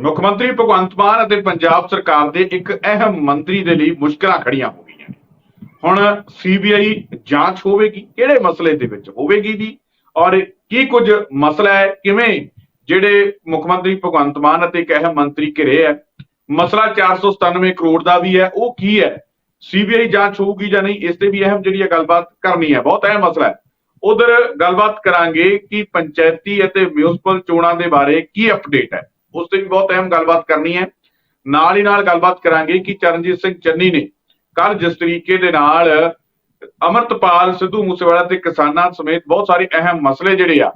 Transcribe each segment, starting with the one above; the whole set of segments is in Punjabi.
ਮੁੱਖ ਮੰਤਰੀ ਭਗਵੰਤ ਮਾਨ ਅਤੇ ਪੰਜਾਬ ਸਰਕਾਰ ਦੇ ਇੱਕ ਅਹਿਮ ਮੰਤਰੀ ਦੇ ਲਈ ਮੁਸ਼ਕਲਾਂ ਖੜੀਆਂ ਹੋ ਗਈਆਂ। ਨੇ ਹੁਣ ਸੀਬੀਆਈ ਜਾਂਚ ਹੋਵੇਗੀ, ਕਿਹੜੇ ਮਸਲੇ ਦੇ ਵਿੱਚ ਹੋਵੇਗੀ ਜੀ ਔਰ ਕੀ ਕੁਝ ਮਸਲਾ ਹੈ, ਕਿਵੇਂ ਜਿਹੜੇ ਮੁੱਖ ਮੰਤਰੀ ਭਗਵੰਤ ਮਾਨ ਅਤੇ ਇੱਕ ਅਹਿਮ ਮੰਤਰੀ ਘਿਰੇ ਹੈ, ਮਸਲਾ 497 ਕਰੋੜ ਦਾ ਵੀ ਹੈ, ਉਹ ਕੀ ਹੈ ਸੀਬੀਆਈ ਜਾਂਚ ਹੋਊਗੀ ਜਾਂ ਨਹੀਂ, ਇਸ ਤੇ ਵੀ ਅਹਿਮ ਜਿਹੜੀ ਹੈ ਗੱਲਬਾਤ ਕਰਨੀ ਹੈ, ਬਹੁਤ ਅਹਿਮ ਮਸਲਾ ਹੈ। ਉਧਰ ਗੱਲਬਾਤ ਕਰਾਂਗੇ ਕਿ ਪੰਚਾਇਤੀ ਅਤੇ ਮਿਊਨਿਸਪਲ ਚੋਣਾਂ ਦੇ ਬਾਰੇ ਕੀ ਅਪਡੇਟ ਹੈ। ਉਸ ਤੇ ਵੀ ਬਹੁਤ ਅਹਿਮ ਗੱਲਬਾਤ ਕਰਨੀ ਹੈ। ਨਾਲ ਹੀ ਨਾਲ ਗੱਲਬਾਤ ਕਰਾਂਗੇ ਕਿ ਚਰਨਜੀਤ ਸਿੰਘ ਚੰਨੀ ਨੇ ਕੱਲ ਜਿਸ ਤਰੀਕੇ ਦੇ ਨਾਲ ਅਮਰਤਪਾਲ, ਸਿੱਧੂ ਮੂਸੇਵਾਲਾ ਤੇ ਕਿਸਾਨਾਂ ਸਮੇਤ ਬਹੁਤ ਸਾਰੇ ਅਹਿਮ ਮਸਲੇ ਜਿਹੜੇ ਆ,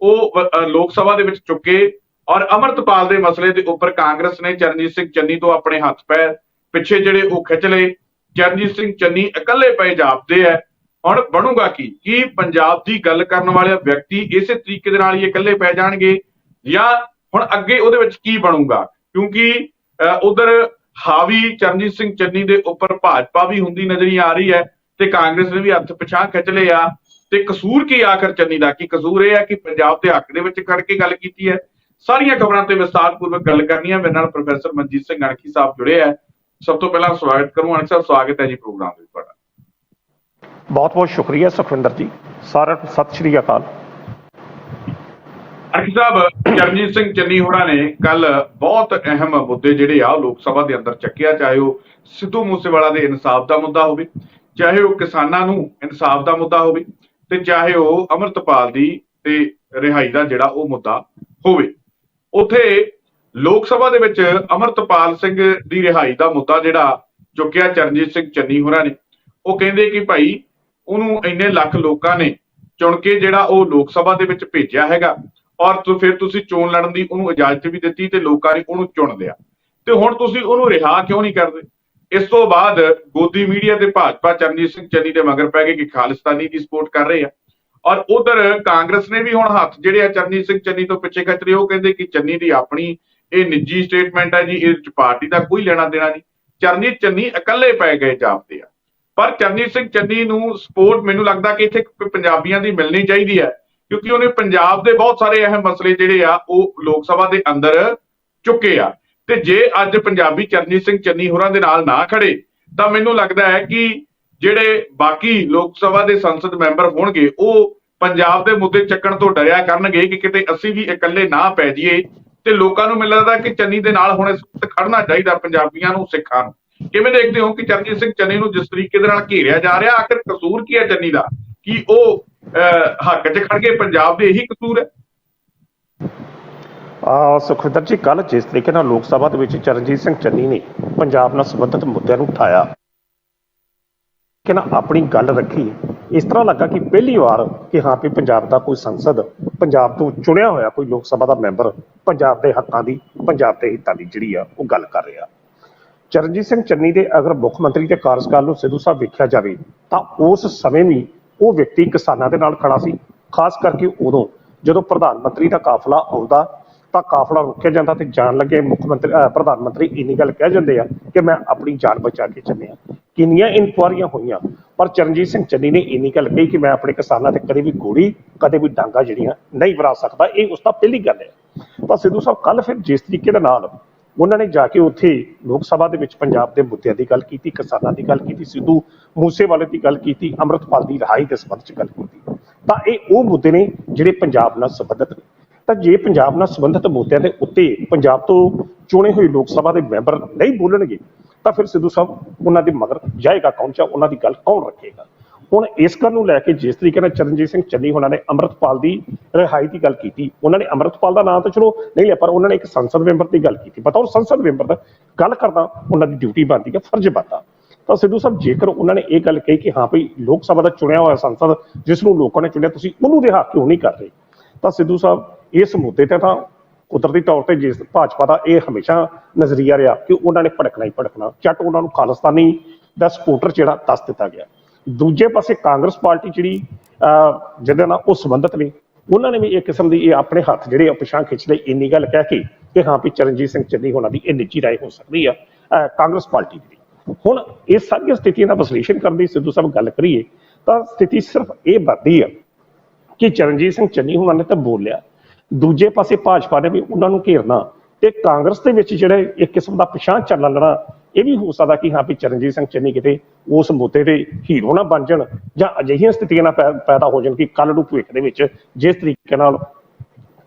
ਉਹ ਲੋਕ ਸਭਾ ਦੇ ਵਿੱਚ ਚੁੱਕੇ ਔਰ ਅਮਰਤਪਾਲ ਦੇ ਮਸਲੇ ਦੇ ਉੱਪਰ ਕਾਂਗਰਸ ਨੇ ਚਰਨਜੀਤ ਸਿੰਘ ਚੰਨੀ ਤੋਂ ਆਪਣੇ ਹੱਥ ਪੈਰ ਪਿੱਛੇ ਜਿਹੜੇ ਉਹ ਖਿੱਚ ਲਏ। ਚਰਨਜੀਤ ਸਿੰਘ ਚੰਨੀ ਇਕੱਲੇ ਪਏ ਜਾਪਦੇ ਆ ਹੁਣ ਬਣੂਗਾ ਕੀ? ਕੀ ਪੰਜਾਬ ਦੀ ਗੱਲ ਕਰਨ ਵਾਲੇ ਵਿਅਕਤੀ ਇਸੇ ਤਰੀਕੇ ਦੇ ਨਾਲ ਹੀ ਇਕੱਲੇ ਪੈ ਜਾਣਗੇ ਜਾਂ ਹੁਣ ਅੱਗੇ ਉਹਦੇ ਵਿੱਚ ਕੀ ਬਣੂਗਾ? ਕਿਉਂਕਿ ਉਧਰ ਹਾਵੀ, ਚਰਨਜੀਤ ਸਿੰਘ ਚੰਨੀ ਦੇ ਉੱਪਰ ਭਾਜਪਾ ਵੀ ਹੁੰਦੀ ਨਜ਼ਰੀ ਆ ਰਹੀ ਹੈ ਤੇ ਕਾਂਗਰਸ ਨੇ ਵੀ ਹੱਥ ਪਿਛਾਂ ਖਿੱਚ ਲਏ ਆ। ਤੇ ਕਸੂਰ ਕੀ ਆਖਰ ਚੰਨੀ ਦਾ? ਕੀ ਕਸੂਰ ਇਹ ਹੈ ਕਿ ਪੰਜਾਬ ਦੇ ਹੱਕ ਦੇ ਵਿੱਚ ਖੜ ਕੇ ਗੱਲ ਕੀਤੀ ਹੈ? ਸਾਰੀਆਂ ਖਬਰਾਂ ਤੇ ਵਿਸਤਾਰਪੂਰਵਕ ਗੱਲ ਕਰਨੀ ਹੈ। ਮੇਰੇ ਨਾਲ ਪ੍ਰੋਫੈਸਰ ਮਨਜੀਤ ਸਿੰਘ ਅਣਖੀ ਸਾਹਿਬ ਜੁੜੇ ਹੈ। ਸਭ ਤੋਂ ਪਹਿਲਾਂ ਸਵਾਗਤ ਕਰੂੰ। ਅਣਖੀ ਸਾਹਿਬ, ਸਵਾਗਤ ਹੈ ਜੀ ਪ੍ਰੋਗਰਾਮ ਵਿੱਚ ਤੁਹਾਡਾ। ਬਹੁਤ ਬਹੁਤ ਸ਼ੁਕਰੀਆ ਸੁਖਵਿੰਦਰ ਜੀ। ਸਾਰਾ ਸਤਿ ਸ਼੍ਰੀ ਅਕਾਲ। ਅਰਖ ਸਾਹਿਬ, ਚਰਨਜੀਤ ਸਿੰਘ ਚੰਨੀ ਹੋਰਾਂ ਨੇ ਕੱਲ ਬਹੁਤ ਅਹਿਮ ਮੁੱਦੇ ਜਿਹੜੇ ਆ, ਉਹ ਲੋਕ ਸਭਾ ਦੇ ਅੰਦਰ ਚੱਕਿਆ, ਚਾਹੇ ਉਹ ਸਿੱਧੂ ਮੂਸੇਵਾਲਾ ਦੇ ਇਨਸਾਫ ਦਾ ਮੁੱਦਾ ਹੋਵੇ, ਚਾਹੇ ਉਹ ਕਿਸਾਨਾਂ ਨੂੰ ਇਨਸਾਫ ਦਾ ਮੁੱਦਾ ਹੋਵੇ ਤੇ ਚਾਹੇ ਉਹ ਅਮਰਤਪਾਲ ਦੀ ਤੇ ਰਿਹਾਈ ਦਾ ਜਿਹੜਾ ਉਹ ਮੁੱਦਾ ਹੋਵੇ। ਉਥੇ ਲੋਕ ਸਭਾ ਦੇ ਵਿੱਚ ਅਮਰਤਪਾਲ ਸਿੰਘ ਦੀ ਰਿਹਾਈ ਦਾ ਮੁੱਦਾ ਜਿਹੜਾ ਚੁੱਕਿਆ ਚਰਨਜੀਤ ਸਿੰਘ ਚੰਨੀ ਹੋਰਾਂ ਨੇ। ਉਹ ਕਹਿੰਦੇ ਕਿ ਭਾਈ, ਉਹਨੂੰ ਇੰਨੇ ਲੱਖ ਲੋਕਾਂ ਨੇ ਚੁਣ ਕੇ ਜਿਹੜਾ ਉਹ ਲੋਕ ਸਭਾ ਦੇ ਵਿੱਚ ਭੇਜਿਆ ਹੈਗਾ ਔਰ ਫਿਰ ਤੁਸੀਂ ਚੋਣ ਲੜਨ ਦੀ ਉਹਨੂੰ ਇਜਾਜ਼ਤ ਵੀ ਦਿੱਤੀ ਤੇ ਲੋਕਾਂ ਨੇ ਉਹਨੂੰ ਚੁਣ ਲਿਆ ਤੇ ਹੁਣ ਤੁਸੀਂ ਉਹਨੂੰ ਰਿਹਾ ਕਿਉਂ ਨਹੀਂ ਕਰਦੇ? ਇਸ ਤੋਂ ਬਾਅਦ ਗੋਦੀ ਮੀਡੀਆ ਤੇ ਭਾਜਪਾ ਚਰਨਜੀਤ ਸਿੰਘ ਚੰਨੀ ਦੇ ਮਗਰ ਪੈ ਗਏ ਕਿ ਖਾਲਿਸਤਾਨੀ ਦੀ ਸਪੋਰਟ ਕਰ ਰਹੇ ਆ। ਔਰ ਉਧਰ ਕਾਂਗਰਸ ਨੇ ਵੀ ਹੁਣ ਹੱਥ ਜਿਹੜੇ ਆ ਚਰਨਜੀਤ ਸਿੰਘ ਚੰਨੀ ਤੋਂ ਪਿੱਛੇ ਖਿੱਚ ਰਹੇ, ਉਹ ਕਹਿੰਦੇ ਕਿ ਚੰਨੀ ਦੀ ਆਪਣੀ ਇਹ ਨਿੱਜੀ ਸਟੇਟਮੈਂਟ ਹੈ ਜੀ, ਇਹ 'ਚ ਪਾਰਟੀ ਦਾ ਕੋਈ ਲੈਣਾ ਦੇਣਾ ਨਹੀਂ। ਚਰਨਜੀਤ ਚੰਨੀ ਇਕੱਲੇ ਪੈ ਗਏ ਜਾਪਦੇ ਆ। ਪਰ ਚਰਨਜੀਤ ਸਿੰਘ ਚੰਨੀ ਨੂੰ ਸਪੋਰਟ ਮੈਨੂੰ ਲੱਗਦਾ ਕਿ ਇੱਥੇ ਪੰਜਾਬੀਆਂ ਦੀ ਮਿਲਣੀ ਚਾਹੀਦੀ ਹੈ। ਕਿਉਂਕਿ ਉਹਨੇ ਪੰਜਾਬ ਦੇ ਬਹੁਤ ਸਾਰੇ ਅਹਿਮ ਮਸਲੇ ਜਿਹੜੇ ਆ, ਉਹ ਲੋਕ ਸਭਾ ਦੇ ਅੰਦਰ ਚੁੱਕੇ ਆ। ਤੇ ਜੇ ਅੱਜ ਪੰਜਾਬੀ ਚਰਨਜੀਤ ਸਿੰਘ ਚੰਨੀ ਹੋਰਾਂ ਦੇ ਨਾਲ ਨਾ ਖੜੇ, ਤਾਂ ਮੈਨੂੰ ਲੱਗਦਾ ਹੈ ਕਿ ਜਿਹੜੇ ਬਾਕੀ ਲੋਕ ਸਭਾ ਦੇ ਸੰਸਦ ਮੈਂਬਰ ਹੋਣਗੇ, ਉਹ ਪੰਜਾਬ ਦੇ ਮੁੱਦੇ ਚੱਕਣ ਤੋਂ ਡਰਿਆ ਕਰਨਗੇ ਕਿ ਕਿਤੇ ਅਸੀਂ ਵੀ ਇਕੱਲੇ ਨਾ ਪੈ ਜਾਈਏ। ਤੇ ਲੋਕਾਂ ਨੂੰ ਮੈਨੂੰ ਲੱਗਦਾ ਕਿ ਚੰਨੀ ਦੇ ਨਾਲ ਹੁਣ ਇਸ ਵਕਤ ਖੜਨਾ ਚਾਹੀਦਾ ਪੰਜਾਬੀਆਂ ਨੂੰ, ਸਿੱਖਾਂ ਨੂੰ। ਕਿਵੇਂ ਦੇਖਦੇ ਹੋ ਕਿ ਚਰਨਜੀਤ ਸਿੰਘ ਚੰਨੀ ਨੂੰ ਜਿਸ ਤਰੀਕੇ ਦੇ ਨਾਲ ਘੇਰਿਆ ਜਾ ਰਿਹਾ, ਆਖਿਰ ਕਸੂਰ ਕੀ ਹੈ ਚੰਨੀ ਦਾ? ਕੀ ਉਹ ਹੱਕ 'ਚ ਖੜ ਕੇ ਪੰਜਾਬ ਦੇ ਇਹੀ ਕਸੂਰ ਹੈ। ਆ, ਸੁਖਵਿੰਦਰ ਜੀ ਕੱਲ ਜਿਸ ਤਰੀਕੇ ਨਾਲ ਲੋਕ ਸਭਾ ਦੇ ਵਿੱਚ ਚਰਨਜੀਤ ਸਿੰਘ ਚੰਨੀ ਨੇ ਪੰਜਾਬ ਨਾਲ ਸੰਬੰਧਿਤ ਮੁੱਦਿਆਂ ਨੂੰ ਉਠਾਇਆ, ਕਿ ਨਾ ਆਪਣੀ ਗੱਲ ਰੱਖੀ, ਇਸ ਤਰ੍ਹਾਂ ਲੱਗਾ ਕਿ ਪਹਿਲੀ ਵਾਰ ਕਿ ਹਾਂ ਵੀ ਪੰਜਾਬ ਦਾ ਕੋਈ ਸੰਸਦ ਪੰਜਾਬ ਤੋਂ ਚੁਣਿਆ ਹੋਇਆ ਕੋਈ ਲੋਕ ਸਭਾ ਦਾ ਮੈਂਬਰ ਪੰਜਾਬ ਦੇ ਹੱਕਾਂ ਦੀ, ਪੰਜਾਬ ਦੇ ਹਿੱਤਾਂ ਦੀ ਜਿਹੜੀ ਆ, ਉਹ ਗੱਲ ਕਰ ਰਿਹਾ। ਚਰਨਜੀਤ ਸਿੰਘ ਚੰਨੀ ਦੇ ਅਗਰ ਮੁੱਖ ਮੰਤਰੀ ਦੇ ਕਾਰਜਕਾਲ ਨੂੰ ਸਿੱਧੂ ਸਾਹਿਬ ਵੇਖਿਆ ਜਾਵੇ, ਤਾਂ ਉਸ ਸਮੇਂ ਵੀ ਉਹ ਵਿਅਕਤੀ ਕਿਸਾਨਾਂ ਦੇ ਨਾਲ ਖੜਾ ਸੀ। ਖਾਸ ਕਰਕੇ ਉਦੋਂ ਜਦੋਂ ਪ੍ਰਧਾਨ ਮੰਤਰੀ ਦਾ ਕਾਫਲਾ ਆਉਂਦਾ ਤਾਂ ਕਾਫਲਾ ਰੁਕਿਆ ਜਾਂਦਾ ਤੇ ਜਾਣ ਲੱਗੇ ਮੁੱਖ ਮੰਤਰੀ ਪ੍ਰਧਾਨ ਮੰਤਰੀ ਇੰਨੀ ਗੱਲ ਕਹਿ ਜਾਂਦੇ ਆ ਕਿ ਮੈਂ ਆਪਣੀ ਜਾਨ ਬਚਾ ਕੇ ਚੱਲਿਆ। ਕਿੰਨੀਆਂ ਇਨਕੁਆਰੀਆਂ ਹੋਈਆਂ, ਪਰ ਚਰਨਜੀਤ ਸਿੰਘ ਚੰਨੀ ਨੇ ਇੰਨੀ ਗੱਲ ਕਹੀ ਕਿ ਮੈਂ ਆਪਣੇ ਕਿਸਾਨਾਂ ਤੇ ਕਦੇ ਵੀ ਗੋਲੀ, ਕਦੇ ਵੀ ਡਾਂਗਾ ਜਿਹੜੀਆਂ ਨਹੀਂ ਵਰਾ ਸਕਦਾ, ਇਹ ਉਸ ਦਾ ਪਹਿਲੀ ਗੱਲ ਹੈ। ਤਾਂ ਸਿੱਧੂ ਸਾਹਿਬ ਕੱਲ ਫਿਰ ਜਿਸ ਤਰੀਕੇ ਦੇ ਨਾਲ ਉਹਨਾਂ ਨੇ ਜਾ ਕੇ ਉੱਥੇ ਲੋਕ ਸਭਾ ਦੇ ਵਿੱਚ ਪੰਜਾਬ ਦੇ ਮੁੱਦਿਆਂ ਦੀ ਗੱਲ ਕੀਤੀ, ਕਿਸਾਨਾਂ ਦੀ ਗੱਲ ਕੀਤੀ, ਸਿੱਧੂ ਮੂਸੇਵਾਲੇ ਦੀ ਗੱਲ ਕੀਤੀ, ਅੰਮ੍ਰਿਤਪਾਲ ਦੀ ਰਿਹਾਈ ਦੇ ਸੰਬੰਧ 'ਚ ਗੱਲ ਕੀਤੀ। ਤਾਂ ਇਹ ਉਹ ਮੁੱਦੇ ਨੇ ਜਿਹੜੇ ਪੰਜਾਬ ਨਾਲ ਸੰਬੰਧਿਤ ਨੇ। ਤਾਂ ਜੇ ਪੰਜਾਬ ਨਾਲ ਸੰਬੰਧਿਤ ਮੁੱਦਿਆਂ ਦੇ ਉੱਤੇ ਪੰਜਾਬ ਤੋਂ ਚੁਣੇ ਹੋਏ ਲੋਕ ਸਭਾ ਦੇ ਮੈਂਬਰ ਨਹੀਂ ਬੋਲਣਗੇ, ਤਾਂ ਫਿਰ ਸਿੱਧੂ ਸਾਹਿਬ ਉਹਨਾਂ ਦੇ ਮਗਰ ਜਾਏਗਾ ਕੌਣ ਚਾ ਉਹਨਾਂ ਦੀ ਗੱਲ ਕੌਣ ਰੱਖੇਗਾ? ਹੁਣ ਇਸ ਗੱਲ ਨੂੰ ਲੈ ਕੇ ਜਿਸ ਤਰੀਕੇ ਨਾਲ ਚਰਨਜੀਤ ਸਿੰਘ ਚੰਨੀ ਹੋਣਾ ਨੇ ਅੰਮ੍ਰਿਤਪਾਲ ਦੀ ਰਿਹਾਈ ਦੀ ਗੱਲ ਕੀਤੀ, ਉਹਨਾਂ ਨੇ ਅੰਮ੍ਰਿਤਪਾਲ ਦਾ ਨਾਮ ਤਾਂ ਚਲੋ ਨਹੀਂ ਲਿਆ, ਪਰ ਉਹਨਾਂ ਨੇ ਇੱਕ ਸੰਸਦ ਮੈਂਬਰ ਦੀ ਗੱਲ ਕੀਤੀ। ਪਤਾ ਉਹ ਸੰਸਦ ਮੈਂਬਰ ਦਾ ਗੱਲ ਕਰਨਾ ਉਹਨਾਂ ਦੀ ਡਿਊਟੀ ਬਣਦੀ ਹੈ, ਫਰਜ਼ ਬਣਦਾ। ਤਾਂ ਸਿੱਧੂ ਸਾਹਿਬ, ਜੇਕਰ ਉਹਨਾਂ ਨੇ ਇਹ ਗੱਲ ਕਹੀ ਕਿ ਹਾਂ ਭਈ ਲੋਕ ਸਭਾ ਦਾ ਚੁਣਿਆ ਹੋਇਆ ਸੰਸਦ ਜਿਸ ਨੂੰ ਲੋਕਾਂ ਨੇ ਚੁਣਿਆ, ਤੁਸੀਂ ਉਹਨੂੰ ਰਿਹਾ ਕਿਉਂ ਨਹੀਂ ਕਰ ਰਹੇ? ਤਾਂ ਸਿੱਧੂ ਸਾਹਿਬ, ਇਸ ਮੁੱਦੇ ਤੇ ਤਾਂ ਕੁਦਰਤੀ ਤੌਰ ਤੇ ਜਿਸ ਭਾਜਪਾ ਦਾ ਇਹ ਹਮੇਸ਼ਾ ਨਜ਼ਰੀਆ ਰਿਹਾ ਕਿ ਉਹਨਾਂ ਨੇ ਭੜਕਣਾ ਹੀ ਭੜਕਣਾ। ਚੱਟ ਉਹਨਾਂ ਨੂੰ ਖਾਲਿਸਤਾਨੀ ਦਾ ਸਪੋਰਟਰ ਜਿਹੜਾ ਦੱਸ ਦਿੱਤਾ ਗਿਆ। ਦੂਜੇ ਪਾਸੇ ਕਾਂਗਰਸ ਪਾਰਟੀ ਜਿਹੜੀ ਅਹ, ਜਿਹਦੇ ਨਾਲ ਉਹ ਸੰਬੰਧਿਤ ਨੇ ਉਹਨਾਂ ਨੇ ਵੀ ਇੱਕ ਕਿਸਮ ਦੀ ਇਹ ਆਪਣੇ ਹੱਥ ਜਿਹੜੇ ਆ ਪਿਛਾਂ ਖਿੱਚ ਲਈ ਇੰਨੀ ਗੱਲ ਕਹਿ ਕੇ ਕਿ ਹਾਂ ਵੀ ਚਰਨਜੀਤ ਸਿੰਘ ਚੰਨੀ ਹੋਣਾ ਦੀ ਇਹ ਨਿੱਜੀ ਰਾਏ ਹੋ ਸਕਦੀ ਆ ਕਾਂਗਰਸ ਪਾਰਟੀ ਦੀ। ਹੁਣ ਇਹ ਸਾਰੀਆਂ ਸਥਿਤੀਆਂ ਦਾ ਵਿਸ਼ਲੇਸ਼ਣ ਕਰਨ ਦੀ ਸਿੱਧੂ ਸਾਹਿਬ ਗੱਲ ਕਰੀਏ ਤਾਂ ਸਥਿਤੀ ਸਿਰਫ ਇਹ ਬਣਦੀ ਆ ਕਿ ਚਰਨਜੀਤ ਸਿੰਘ ਚੰਨੀ ਹੋਣਾ ਨੇ ਤਾਂ ਬੋਲਿਆ ਦੂਜੇ ਪਾਸੇ ਭਾਜਪਾ ਨੇ ਵੀ ਉਹਨਾਂ ਨੂੰ ਘੇਰਨਾ ਤੇ ਕਾਂਗਰਸ ਦੇ ਵਿੱਚ ਜਿਹੜੇ ਇੱਕ ਕਿਸਮ ਦਾ ਪਛਾਣ ਚੱਲਣ ਲੈਣਾ ਇਹ ਵੀ ਹੋ ਸਕਦਾ ਕਿ ਹਾਂ ਵੀ ਚਰਨਜੀਤ ਸਿੰਘ ਚੰਨੀ ਕਿਤੇ ਉਸ ਮੁੱਦੇ ਤੇ ਹੀਰੋ ਨਾ ਬਣ ਜਾਣ ਜਾਂ ਅਜਿਹੀਆਂ ਸਥਿਤੀਆਂ ਨਾ ਪੈਦਾ ਹੋ ਜਾਣ ਕਿ ਕੱਲ ਨੂੰ ਭਵਿੱਖ ਦੇ ਵਿੱਚ ਜਿਸ ਤਰੀਕੇ ਨਾਲ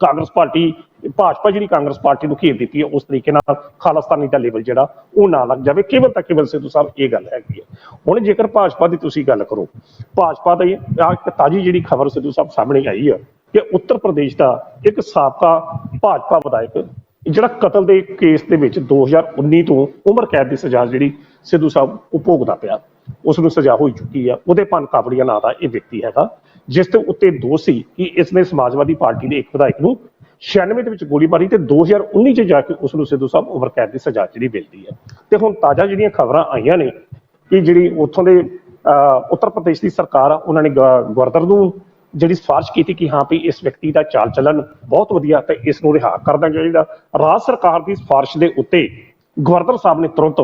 ਕਾਂਗਰਸ ਪਾਰਟੀ, ਭਾਜਪਾ ਜਿਹੜੀ ਕਾਂਗਰਸ ਪਾਰਟੀ ਨੂੰ ਘੇਰ ਦਿੱਤੀ ਹੈ, ਉਸ ਤਰੀਕੇ ਨਾਲ ਖਾਲਿਸਤਾਨੀ ਦਾ ਲੈਵਲ ਜਿਹੜਾ ਉਹ ਨਾ ਲੱਗ ਜਾਵੇ। ਕੇਵਲ ਤਾਂ ਕੇਵਲ ਸਿੱਧੂ ਸਾਹਿਬ ਇਹ ਗੱਲ ਹੈਗੀ ਹੈ। ਹੁਣ ਜੇਕਰ ਭਾਜਪਾ ਦੀ ਤੁਸੀਂ ਗੱਲ ਕਰੋ, ਭਾਜਪਾ ਦਾ ਇੱਕ ਤਾਜੀ ਜਿਹੜੀ ਖਬਰ ਸਿੱਧੂ ਸਾਹਿਬ ਸਾਹਮਣੇ ਆਈ ਹੈ ਕਿ ਉੱਤਰ ਪ੍ਰਦੇਸ਼ ਦਾ ਇੱਕ ਸਾਬਕਾ ਭਾਜਪਾ ਵਿਧਾਇਕ ਜਿਹੜਾ ਕਤਲ ਦੇ ਕੇਸ ਦੇ ਵਿੱਚ 2019 ਤੋਂ ਉਮਰ ਕੈਦ ਦੀ ਸਜ਼ਾ ਜਿਹੜੀ ਸਿੱਧੂ ਸਾਹਿਬ ਉਹ ਭੋਗਦਾ ਪਿਆ ਉਸ ਨੂੰ ਸਜ਼ਾ ਹੋਈ ਚੁੱਕੀ ਆ ਉਹਦੇ ਪਨ ਕਾਬੜੀਆ ਨਾਂ ਦਾ ਇਹ ਵਿਅਕਤੀ ਹੈਗਾ ਜਿਸ ਦੇ ਉੱਤੇ ਦੋਸ਼ ਸੀ ਕਿ ਇਸ ਨੇ ਸਮਾਜਵਾਦੀ ਪਾਰਟੀ ਦੇ ਇੱਕ ਵਿਧਾਇਕ ਨੂੰ 96 ਦੇ ਵਿੱਚ ਗੋਲੀ ਮਾਰੀ ਤੇ 2019 ਚ ਜਾ ਕੇ ਉਸ ਨੂੰ ਸਿੱਧੂ ਸਾਹਿਬ ਉਮਰ ਕੈਦ ਦੀ ਸਜ਼ਾ ਜਿਹੜੀ ਮਿਲਦੀ ਹੈ ਤੇ ਹੁਣ ਤਾਜ਼ਾ ਜਿਹੜੀਆਂ ਖਬਰਾਂ ਆਈਆਂ ਨੇ ਕਿ ਜਿਹੜੀ ਉੱਥੋਂ ਦੇ ਅਹ, ਉੱਤਰ ਪ੍ਰਦੇਸ਼ ਦੀ ਸਰਕਾਰ ਆ ਉਹਨਾਂ ਨੇ ਗ- ਗਵਰਨਰ ਨੂੰ ਜਿਹੜੀ ਸਿਫਾਰਿਸ਼ ਕੀਤੀ ਕਿ ਹਾਂ ਵੀ ਇਸ ਵਿਅਕਤੀ ਦਾ ਚਾਲ ਚੱਲਣ ਬਹੁਤ ਵਧੀਆ ਤੇ ਇਸ ਨੂੰ ਰਿਹਾ ਕਰ ਦੇਣਾ ਚਾਹੀਦਾ ਰਾਜ ਸਰਕਾਰ ਦੀ ਸਿਫਾਰਿਸ਼ ਦੇ ਉੱਤੇ ਗਵਰਨਰ ਸਾਹਿਬ ਨੇ ਤੁਰੰਤ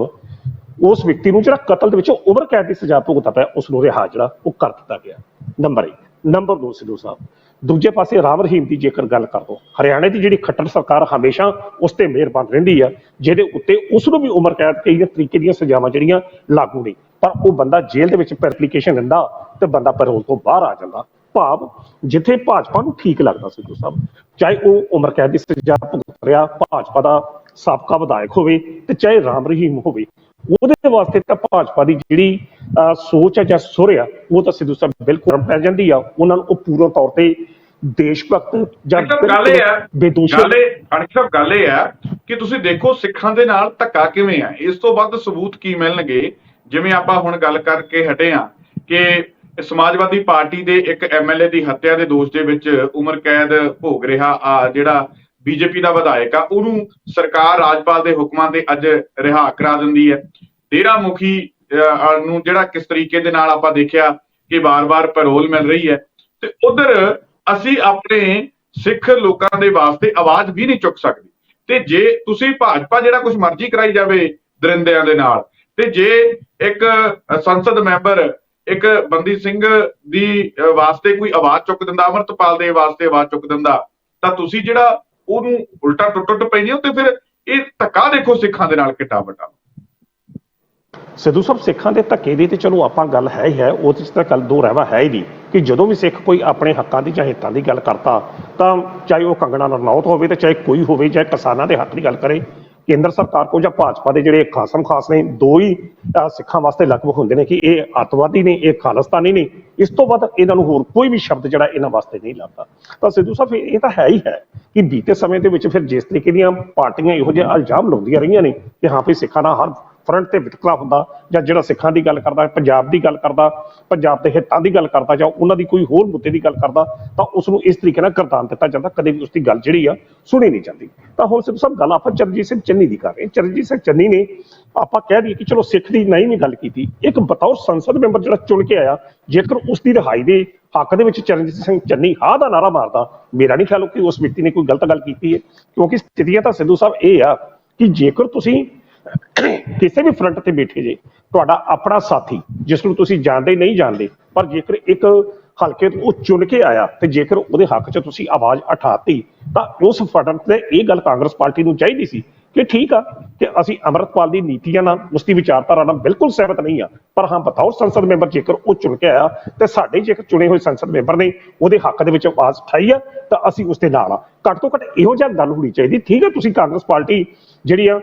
ਉਸ ਵਿਅਕਤੀ ਨੂੰ ਜਿਹੜਾ ਕਤਲ ਦੇ ਵਿੱਚ ਉਮਰ ਕੈਦ ਦੀ ਸਜ਼ਾ ਭੁਗਤਾ ਪਿਆ, ਉਸ ਨੂੰ ਰਿਹਾ ਜਿਹੜਾ ਉਹ ਕਰ ਦਿੱਤਾ ਗਿਆ। Number 1 number 2 Sidhu Sahib. ਦੂਜੇ ਪਾਸੇ ਰਾਮ ਰਹੀਮ ਦੀ ਜੇਕਰ ਗੱਲ ਕਰ ਦੋ ਹਰਿਆਣੇ ਦੀ ਜਿਹੜੀ ਖੱਟਰ ਸਰਕਾਰ ਹਮੇਸ਼ਾ ਉਸ ਤੇ ਮਿਹਰਬਾਨ ਰਹਿੰਦੀ ਆ, ਜਿਹਦੇ ਉੱਤੇ ਉਸ ਨੂੰ ਵੀ ਉਮਰ ਕੈਦ ਕਈ ਤਰੀਕੇ ਦੀਆਂ ਸਜ਼ਾਵਾਂ ਜਿਹੜੀਆਂ ਲਾਗੂ ਨਹੀਂ ਪਰ ਉਹ ਬੰਦਾ ਜੇਲ੍ਹ ਦੇ ਵਿੱਚ ਐਪਲੀਕੇਸ਼ਨ ਦਿੰਦਾ ਤੇ ਬੰਦਾ ਪੈਰੋਲ ਤੋਂ ਬਾਹਰ ਆ ਜਾਂਦਾ। ਭਾਵ ਜਿੱਥੇ ਭਾਜਪਾ ਨੂੰ ਠੀਕ ਲੱਗਦਾ ਸਿੱਧੂ ਸਾਹਿਬ ਚਾਹੇ ਉਹ ਉਮਰ ਕੈਦ ਦੀ ਸਜ਼ਾ ਭੁਗਤ ਰਿਹਾ ਭਾਜਪਾ ਦਾ ਸਾਬਕਾ ਵਿਧਾਇਕ ਹੋਵੇ ਤੇ ਚਾਹੇ ਰਾਮ ਰਹੀਮ ਹੋਵੇ ਉਹਦੇ ਵਾਸਤੇ ਤਾਂ ਭਾਜਪਾ ਦੀ ਜਿਹੜੀ ਸੋਚ ਹੈ ਜਾਂ ਸੁਰ ਆ ਉਹ ਤਾਂ ਸਿੱਧੂ ਸਾਹਿਬ ਬਿਲਕੁਲ ਪੈ ਜਾਂਦੀ ਆ ਉਹਨਾਂ ਨੂੰ ਉਹ ਪੂਰਨ ਤੌਰ ਤੇ ਦੇਸ਼ ਭਗਤ ਜਾਂ ਗੱਲ ਇਹ ਹੈ ਬੇਦੋਸ਼ੀ ਗੱਲ ਇਹ ਅਣਖ ਸਾਹਿਬ ਗੱਲ ਇਹ ਹੈ ਕਿ ਤੁਸੀਂ ਦੇਖੋ ਸਿੱਖਾਂ ਦੇ ਨਾਲ ਧੱਕਾ ਕਿਵੇਂ ਆ ਇਸ ਤੋਂ ਵੱਧ ਸਬੂਤ ਕੀ ਮਿਲਣਗੇ? ਜਿਵੇਂ ਆਪਾਂ ਹੁਣ ਗੱਲ ਕਰਕੇ ਹਟੇ ਆ ਕਿ ਸਮਾਜਵਾਦੀ ਪਾਰਟੀ ਦੇ ਇੱਕ ਐਮਐਲਏ ਦੀ ਹੱਤਿਆ ਦੇ ਦੋਸ਼ ਦੇ ਵਿੱਚ ਉਮਰ ਕੈਦ ਭੋਗ ਰਿਹਾ ਆ ਜਿਹੜਾ ਬੀਜੇਪੀ ਦਾ ਵਿਧਾਇਕ ਆ, ਉਹਨੂੰ ਸਰਕਾਰ ਰਾਜਪਾਲ ਦੇ ਹੁਕਮਾਂ ਤੇ ਅੱਜ ਰਿਹਾ ਕਰਾ ਦਿੰਦੀ ਹੈ। ਡੇਰਾ ਮੁਖੀ ਨੂੰ ਜਿਹੜਾ ਕਿਸ ਤਰੀਕੇ ਦੇ ਨਾਲ ਆਪਾਂ ਦੇਖਿਆ ਕਿ ਵਾਰ-ਵਾਰ ਪੈਰੋਲ ਮਿਲ ਰਹੀ ਹੈ, ਤੇ ਉਧਰ ਅਸੀਂ ਆਪਣੇ ਸਿੱਖ ਲੋਕਾਂ ਦੇ ਵਾਸਤੇ ਆਵਾਜ਼ ਵੀ ਨਹੀਂ ਚੁੱਕ ਸਕਦੇ। ਤੇ ਜੇ ਤੁਸੀਂ ਭਾਜਪਾ ਜਿਹੜਾ ਕੁਝ ਮਰਜ਼ੀ ਕਰਾਈ ਜਾਵੇ ਦਰਿੰਦਿਆਂ ਦੇ ਨਾਲ, ਤੇ ਜੇ ਇੱਕ ਸੰਸਦ ਮੈਂਬਰ ਇੱਕ ਬੰਦੀ ਸਿੰਘ ਦੀ ਵਾਸਤੇ ਕੋਈ ਆਵਾਜ਼ ਚੁੱਕ ਦਿੰਦਾ, ਅਮਰਤਪਾਲ ਦੇ ਵਾਸਤੇ ਆਵਾਜ਼ ਚੁੱਕ ਦਿੰਦਾ, ਤਾਂ ਤੁਸੀਂ ਜਿਹੜਾ ਉਹਨੂੰ ਉਲਟਾ ਟੁੱਟ ਟੁੱਟ ਪੈਂਦੇ ਹੋ ਤੇ ਫਿਰ ਇਹ ਧੱਕਾ ਦੇਖੋ ਸਿੱਖਾਂ ਦੇ ਨਾਲ ਕਿੱਡਾ ਵੱਡਾ ਸਿੱਧੂ ਸਾਹਿਬ, ਸਿੱਖਾਂ ਦੇ ਧੱਕੇ ਦੀ ਤੇ ਚਲੋ ਆਪਾਂ ਗੱਲ ਹੈ ਹੀ ਹੈ ਉਹਦੇ 'ਚ ਤਾਂ ਗੱਲ ਦੋ ਰਹਿਵਾ ਹੈ ਹੀ ਨਹੀਂ, ਕਿ ਜਦੋਂ ਵੀ ਸਿੱਖ ਕੋਈ ਆਪਣੇ ਹੱਕਾਂ ਦੀ ਜਾਂ ਹਿੱਤਾਂ ਦੀ ਗੱਲ ਕਰਤਾ, ਤਾਂ ਚਾਹੇ ਉਹ ਕੰਗਣਾ ਰਣੌਤ ਹੋਵੇ ਤੇ ਚਾਹੇ ਕੋਈ ਹੋਵੇ ਚਾਹੇ ਕਿਸਾਨਾਂ ਦੇ ਹੱਕ ਦੀ ਗੱਲ ਕਰੇ ਕੇਂਦਰ ਸਰਕਾਰ ਕੋਲ ਜਾਂ ਭਾਜਪਾ ਦੇ ਜਿਹੜੇ ਖਾਸਮ ਖਾਸ ਨੇ, ਦੋ ਹੀ ਸਿੱਖਾਂ ਵਾਸਤੇ ਲਗਭਗ ਹੁੰਦੇ ਨੇ ਕਿ ਇਹ ਅੱਤਵਾਦੀ ਨੇ, ਇਹ ਖਾਲਿਸਤਾਨੀ ਨੇ, ਇਸ ਤੋਂ ਬਾਅਦ ਇਹਨਾਂ ਨੂੰ ਹੋਰ ਕੋਈ ਵੀ ਸ਼ਬਦ ਜਿਹੜਾ ਇਹਨਾਂ ਵਾਸਤੇ ਨਹੀਂ ਲੱਗਦਾ ਤਾਂ ਸਿੱਧੂ ਸਾਹਿਬ ਇਹ ਤਾਂ ਹੈ ਹੀ ਹੈ ਕਿ ਬੀਤੇ ਸਮੇਂ ਦੇ ਵਿੱਚ ਫਿਰ ਜਿਸ ਤਰੀਕੇ ਦੀਆਂ ਪਾਰਟੀਆਂ ਇਹੋ ਜਿਹੇ ਇਲਜ਼ਾਮ ਲਾਉਂਦੀਆਂ ਰਹੀਆਂ ਨੇ ਕਿ ਹਾਂ ਵੀ ਸਿੱਖਾਂ ਨਾਲ ਹਰ ਫਰੰਟ ਤੇ ਵਿਤਕਰਾ ਹੁੰਦਾ ਜਾਂ ਜਿਹੜਾ ਸਿੱਖਾਂ ਦੀ ਗੱਲ ਕਰਦਾ, ਪੰਜਾਬ ਦੀ ਗੱਲ ਕਰਦਾ, ਪੰਜਾਬ ਦੇ ਹਿੱਤਾਂ ਦੀ ਗੱਲ ਕਰਦਾ ਜਾਂ ਉਹਨਾਂ ਦੀ ਕੋਈ ਹੋਰ ਮੁੱਦੇ ਦੀ ਗੱਲ ਕਰਦਾ, ਤਾਂ ਉਸ ਨੂੰ ਇਸ ਤਰੀਕੇ ਨਾਲ ਗਰਦਾਨ ਦਿੱਤਾ ਜਾਂਦਾ, ਕਦੇ ਵੀ ਉਸ ਦੀ ਗੱਲ ਜਿਹੜੀ ਆ ਸੁਣੀ ਨਹੀਂ ਜਾਂਦੀ ਤਾਂ ਹੁਣ ਸਿੱਧੂ ਸਾਹਿਬ, ਗੱਲ ਆਪਾਂ ਚਰਨਜੀਤ ਸਿੰਘ ਚੰਨੀ ਦੀ ਕਰ ਰਹੇ ਹਾਂ। ਚਰਨਜੀਤ ਸਿੰਘ ਚੰਨੀ ਨੇ ਆਪਾਂ ਕਹਿ ਦਈਏ ਕਿ ਚਲੋ ਸਿੱਖ ਦੀ ਨਹੀਂ ਵੀ ਗੱਲ ਕੀਤੀ, ਇੱਕ ਬਤੌਰ ਸੰਸਦ ਮੈਂਬਰ ਜਿਹੜਾ ਚੁਣ ਕੇ ਆਇਆ, ਜੇਕਰ ਉਸ ਦੀ ਰਿਹਾਈ ਦੇ ਹੱਕ ਦੇ ਵਿੱਚ ਚਰਨਜੀਤ ਸਿੰਘ ਚੰਨੀ ਹਾਂ ਦਾ ਨਾਰਾ ਮਾਰਦਾ, ਮੇਰਾ ਨਹੀਂ ਖਿਆਲ ਕਿ ਉਸ ਵਿਅਕਤੀ ਨੇ ਕੋਈ ਗਲਤ ਗੱਲ ਕੀਤੀ ਹੈ, ਕਿਉਂਕਿ ਸਥਿਤੀਆਂ ਤਾਂ ਸਿੱਧੂ ਸਾਹਿਬ ਇਹ ਆ ਕਿ ਜੇਕਰ ਤੁਸੀਂ ਕਿਸੇ ਵੀ ਫਰੰਟ ਤੇ ਬੈਠੇ ਜੇ, ਤੁਹਾਡਾ ਆਪਣਾ ਸਾਥੀ, ਜਿਸ ਨੂੰ ਤੁਸੀਂ ਜਾਣਦੇ ਨਹੀਂ ਜਾਣਦੇ, ਪਰ ਜੇਕਰ ਇੱਕ ਹਲਕੇ ਤੋਂ ਚੁਣ ਕੇ ਆਇਆ ਤੇ ਜੇਕਰ ਉਹਦੇ ਹੱਕ 'ਚ ਤੁਸੀਂ ਆਵਾਜ਼ ਉਠਾਤੀ, ਤਾਂ ਉਸ ਫਰੰਟ ਤੇ ਇਹ ਗੱਲ ਕਾਂਗਰਸ ਪਾਰਟੀ ਨੂੰ ਚਾਹੀਦੀ ਸੀ ਕਿ ਠੀਕ ਆ ਕਿ ਅਸੀਂ ਅੰਮ੍ਰਿਤਪਾਲ ਦੀ ਨੀਤੀਆਂ ਨਾਲ, ਉਸ ਦੀ ਵਿਚਾਰਧਾਰਾ ਨਾਲ ਬਿਲਕੁਲ ਸਹਿਮਤ ਨਹੀਂ ਆ, ਪਰ ਹਾਂ ਬਤਾਓ ਸੰਸਦ ਮੈਂਬਰ ਜੇਕਰ ਉਹ ਚੁਣ ਕੇ ਆਇਆ ਤੇ ਸਾਡੇ ਜੇਕਰ ਚੁਣੇ ਹੋਏ ਸੰਸਦ ਮੈਂਬਰ ਨੇ ਉਹਦੇ ਹੱਕ ਦੇ ਵਿੱਚ ਆਵਾਜ਼ ਉਠਾਈ ਆ, ਤਾਂ ਅਸੀਂ ਉਸ ਦੇ ਨਾਲ ਆ। ਘੱਟ ਤੋਂ ਘੱਟ ਇਹੋ ਜਿਹਾ ਗੱਲ ਹੋਣੀ ਚਾਹੀਦੀ। ਠੀਕ ਹੈ ਤੁਸੀਂ ਕਾਂਗਰਸ ਪਾਰਟੀ ਜਿਹੜੀ ਆ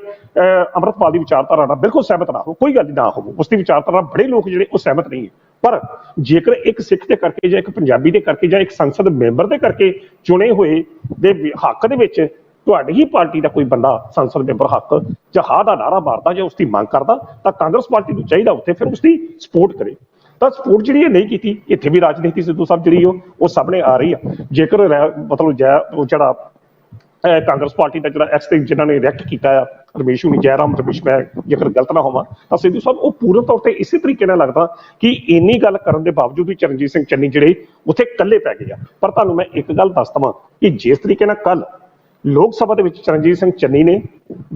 ਅੰਮ੍ਰਿਤਪਾਲ ਦੀ ਵਿਚਾਰਧਾਰਾ ਨਾਲ ਬਿਲਕੁਲ ਸਹਿਮਤ ਨਾ ਹੋ ਕੋਈ ਗੱਲ ਨਾ ਹੋਵੋ। ਉਸ ਦੀ ਵਿਚਾਰਧਾਰਾ ਬੜੇ ਲੋਕ ਜਿਹੜੇ ਉਹ ਸਹਿਮਤ ਨਹੀਂ ਹੈ। ਪਰ ਜੇਕਰ ਇੱਕ ਸਿੱਖ ਦੇ ਕਰਕੇ ਜਾਂ ਇੱਕ ਪੰਜਾਬੀ ਦੇ ਕਰਕੇ ਜਾਂ ਇੱਕ ਸੰਸਦ ਮੈਂਬਰ ਦੇ ਕਰਕੇ ਚੁਣੇ ਹੋਏ ਦੇ ਹੱਕ ਦੇ ਵਿੱਚ ਤੁਹਾਡੀ ਹੀ ਪਾਰਟੀ ਦਾ ਕੋਈ ਬੰਦਾ ਸੰਸਦ ਮੈਂਬਰ ਹੱਕ ਜਾਂ ਹਾਂ ਦਾ ਨਾਰਾ ਮਾਰਦਾ ਜਾਂ ਉਸ ਦੀ ਮੰਗ ਕਰਦਾ, ਤਾਂ ਕਾਂਗਰਸ ਪਾਰਟੀ ਨੂੰ ਚਾਹੀਦਾ ਉੱਥੇ ਫਿਰ ਉਸ ਦੀ ਸਪੋਰਟ ਕਰੇ। ਤਾਂ ਸਪੋਰਟ ਜਿਹੜੀ ਇਹ ਨਹੀਂ ਕੀਤੀ, ਇੱਥੇ ਵੀ ਰਾਜਨੀਤੀ ਸਿੱਧੂ ਸਾਹਿਬ ਜਿਹੜੀ ਉਹ ਸਾਹਮਣੇ ਆ ਰਹੀ ਆ। ਜੇਕਰ ਰਹਿ- ਮਤਲਬ ਜੈ ਉਹ ਜਿਹੜਾ ਕਾਂਗਰਸ ਪਾਰਟੀ ਦਾ ਜਿਹੜਾ ਐਕਸ ਤੇ ਜਿਨ੍ਹਾਂ ਨੇ ਰਿਐਕਟ ਕੀਤਾ ਆ, ਰਮੇਸ਼ ਹੁਣੀ ਜੈਰਾਮ ਰਮੇਸ਼ ਮੈਂ ਜੇਕਰ ਗਲਤ ਨਾ ਹੋਵਾਂ, ਤਾਂ ਸਿੱਧੂ ਸਾਹਿਬ, ਉਹ ਪੂਰਨ ਤੌਰ ਤੇ ਇਸੇ ਤਰੀਕੇ ਨਾਲ ਲੱਗਦਾ ਕਿ ਇੰਨੀ ਗੱਲ ਕਰਨ ਦੇ ਬਾਵਜੂਦ ਵੀ ਚਰਨਜੀਤ ਸਿੰਘ ਚੰਨੀ ਜਿਹੜੇ ਉੱਥੇ ਇਕੱਲੇ ਪੈ ਗਏ ਆ। ਪਰ ਤੁਹਾਨੂੰ ਮੈਂ ਇੱਕ ਗੱਲ ਦੱਸ ਦਵਾਂ ਕਿ ਜਿਸ ਤਰੀਕੇ ਨਾਲ ਕੱਲ ਲੋਕ ਸਭਾ ਦੇ ਵਿੱਚ ਚਰਨਜੀਤ ਸਿੰਘ ਚੰਨੀ ਨੇ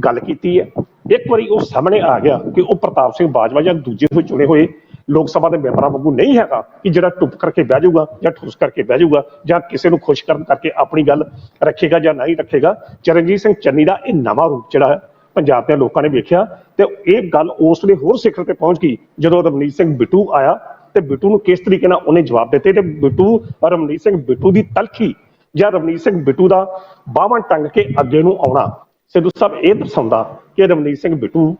ਗੱਲ ਕੀਤੀ ਹੈ, ਇੱਕ ਵਾਰੀ ਉਹ ਸਾਹਮਣੇ ਆ ਗਿਆ ਕਿ ਉਹ ਪ੍ਰਤਾਪ ਸਿੰਘ ਬਾਜਵਾ ਜਾਂ ਦੂਜੇ ਹੋਏ ਚੁਣੇ ਹੋਏ ਲੋਕ ਸਭਾ ਦੇ ਮੈਂਬਰਾਂ ਵਾਂਗੂ ਨਹੀਂ ਹੈਗਾ ਕਿ ਜਿਹੜਾ ਟੁੱਪ ਕਰਕੇ ਬਹਿ ਜਾਊਗਾ ਜਾਂ ਠੁਸ ਕਰਕੇ ਬਹਿ ਜਾਊਗਾ ਜਾਂ ਕਿਸੇ ਨੂੰ ਖੁਸ਼ ਕਰਨ ਕਰਕੇ ਆਪਣੀ ਗੱਲ ਰੱਖੇਗਾ ਜਾਂ ਨਹੀਂ ਰੱਖੇਗਾ, ਚਰਨਜੀਤ ਸਿੰਘ ਚੰਨੀ ਦਾ ਇਹ ਨਵਾਂ ਰੂਪ ਜਿਹੜਾ ਹੈ ਪੰਜਾਬ ਦੇ ਲੋਕਾਂ ਨੇ ਵੇਖਿਆ ਤੇ ਇਹ ਗੱਲ ਉਸ ਵੇਲੇ ਹੋਰ ਸਿਖਰ ਤੇ ਪਹੁੰਚ ਗਈ ਜਦੋਂ ਰਮਨੀਤ ਸਿੰਘ ਬਿੱਟੂ ਆਇਆ ਤੇ ਬਿੱਟੂ ਨੂੰ ਕਿਸ ਤਰੀਕੇ ਨਾਲ ਉਹਨੇ ਜਵਾਬ ਦਿੱਤੇ ਤੇ ਬਿੱਟੂ ਰਮਨੀਤ ਸਿੰਘ ਬਿੱਟੂ ਦੀ ਤਲਖੀ ਜਾਂ ਰਮਨੀਤ ਸਿੰਘ ਬਿੱਟੂ ਦਾ ਬਾਹਾਂ ਟੰਗ ਕੇ ਅੱਗੇ ਨੂੰ ਆਉਣਾ। ਸਿੱਧੂ ਸਾਹਿਬ ਇਹ ਦਰਸਾਉਂਦਾ ਕਿ ਰਮਨੀਤ ਸਿੰਘ ਬਿੱਟੂ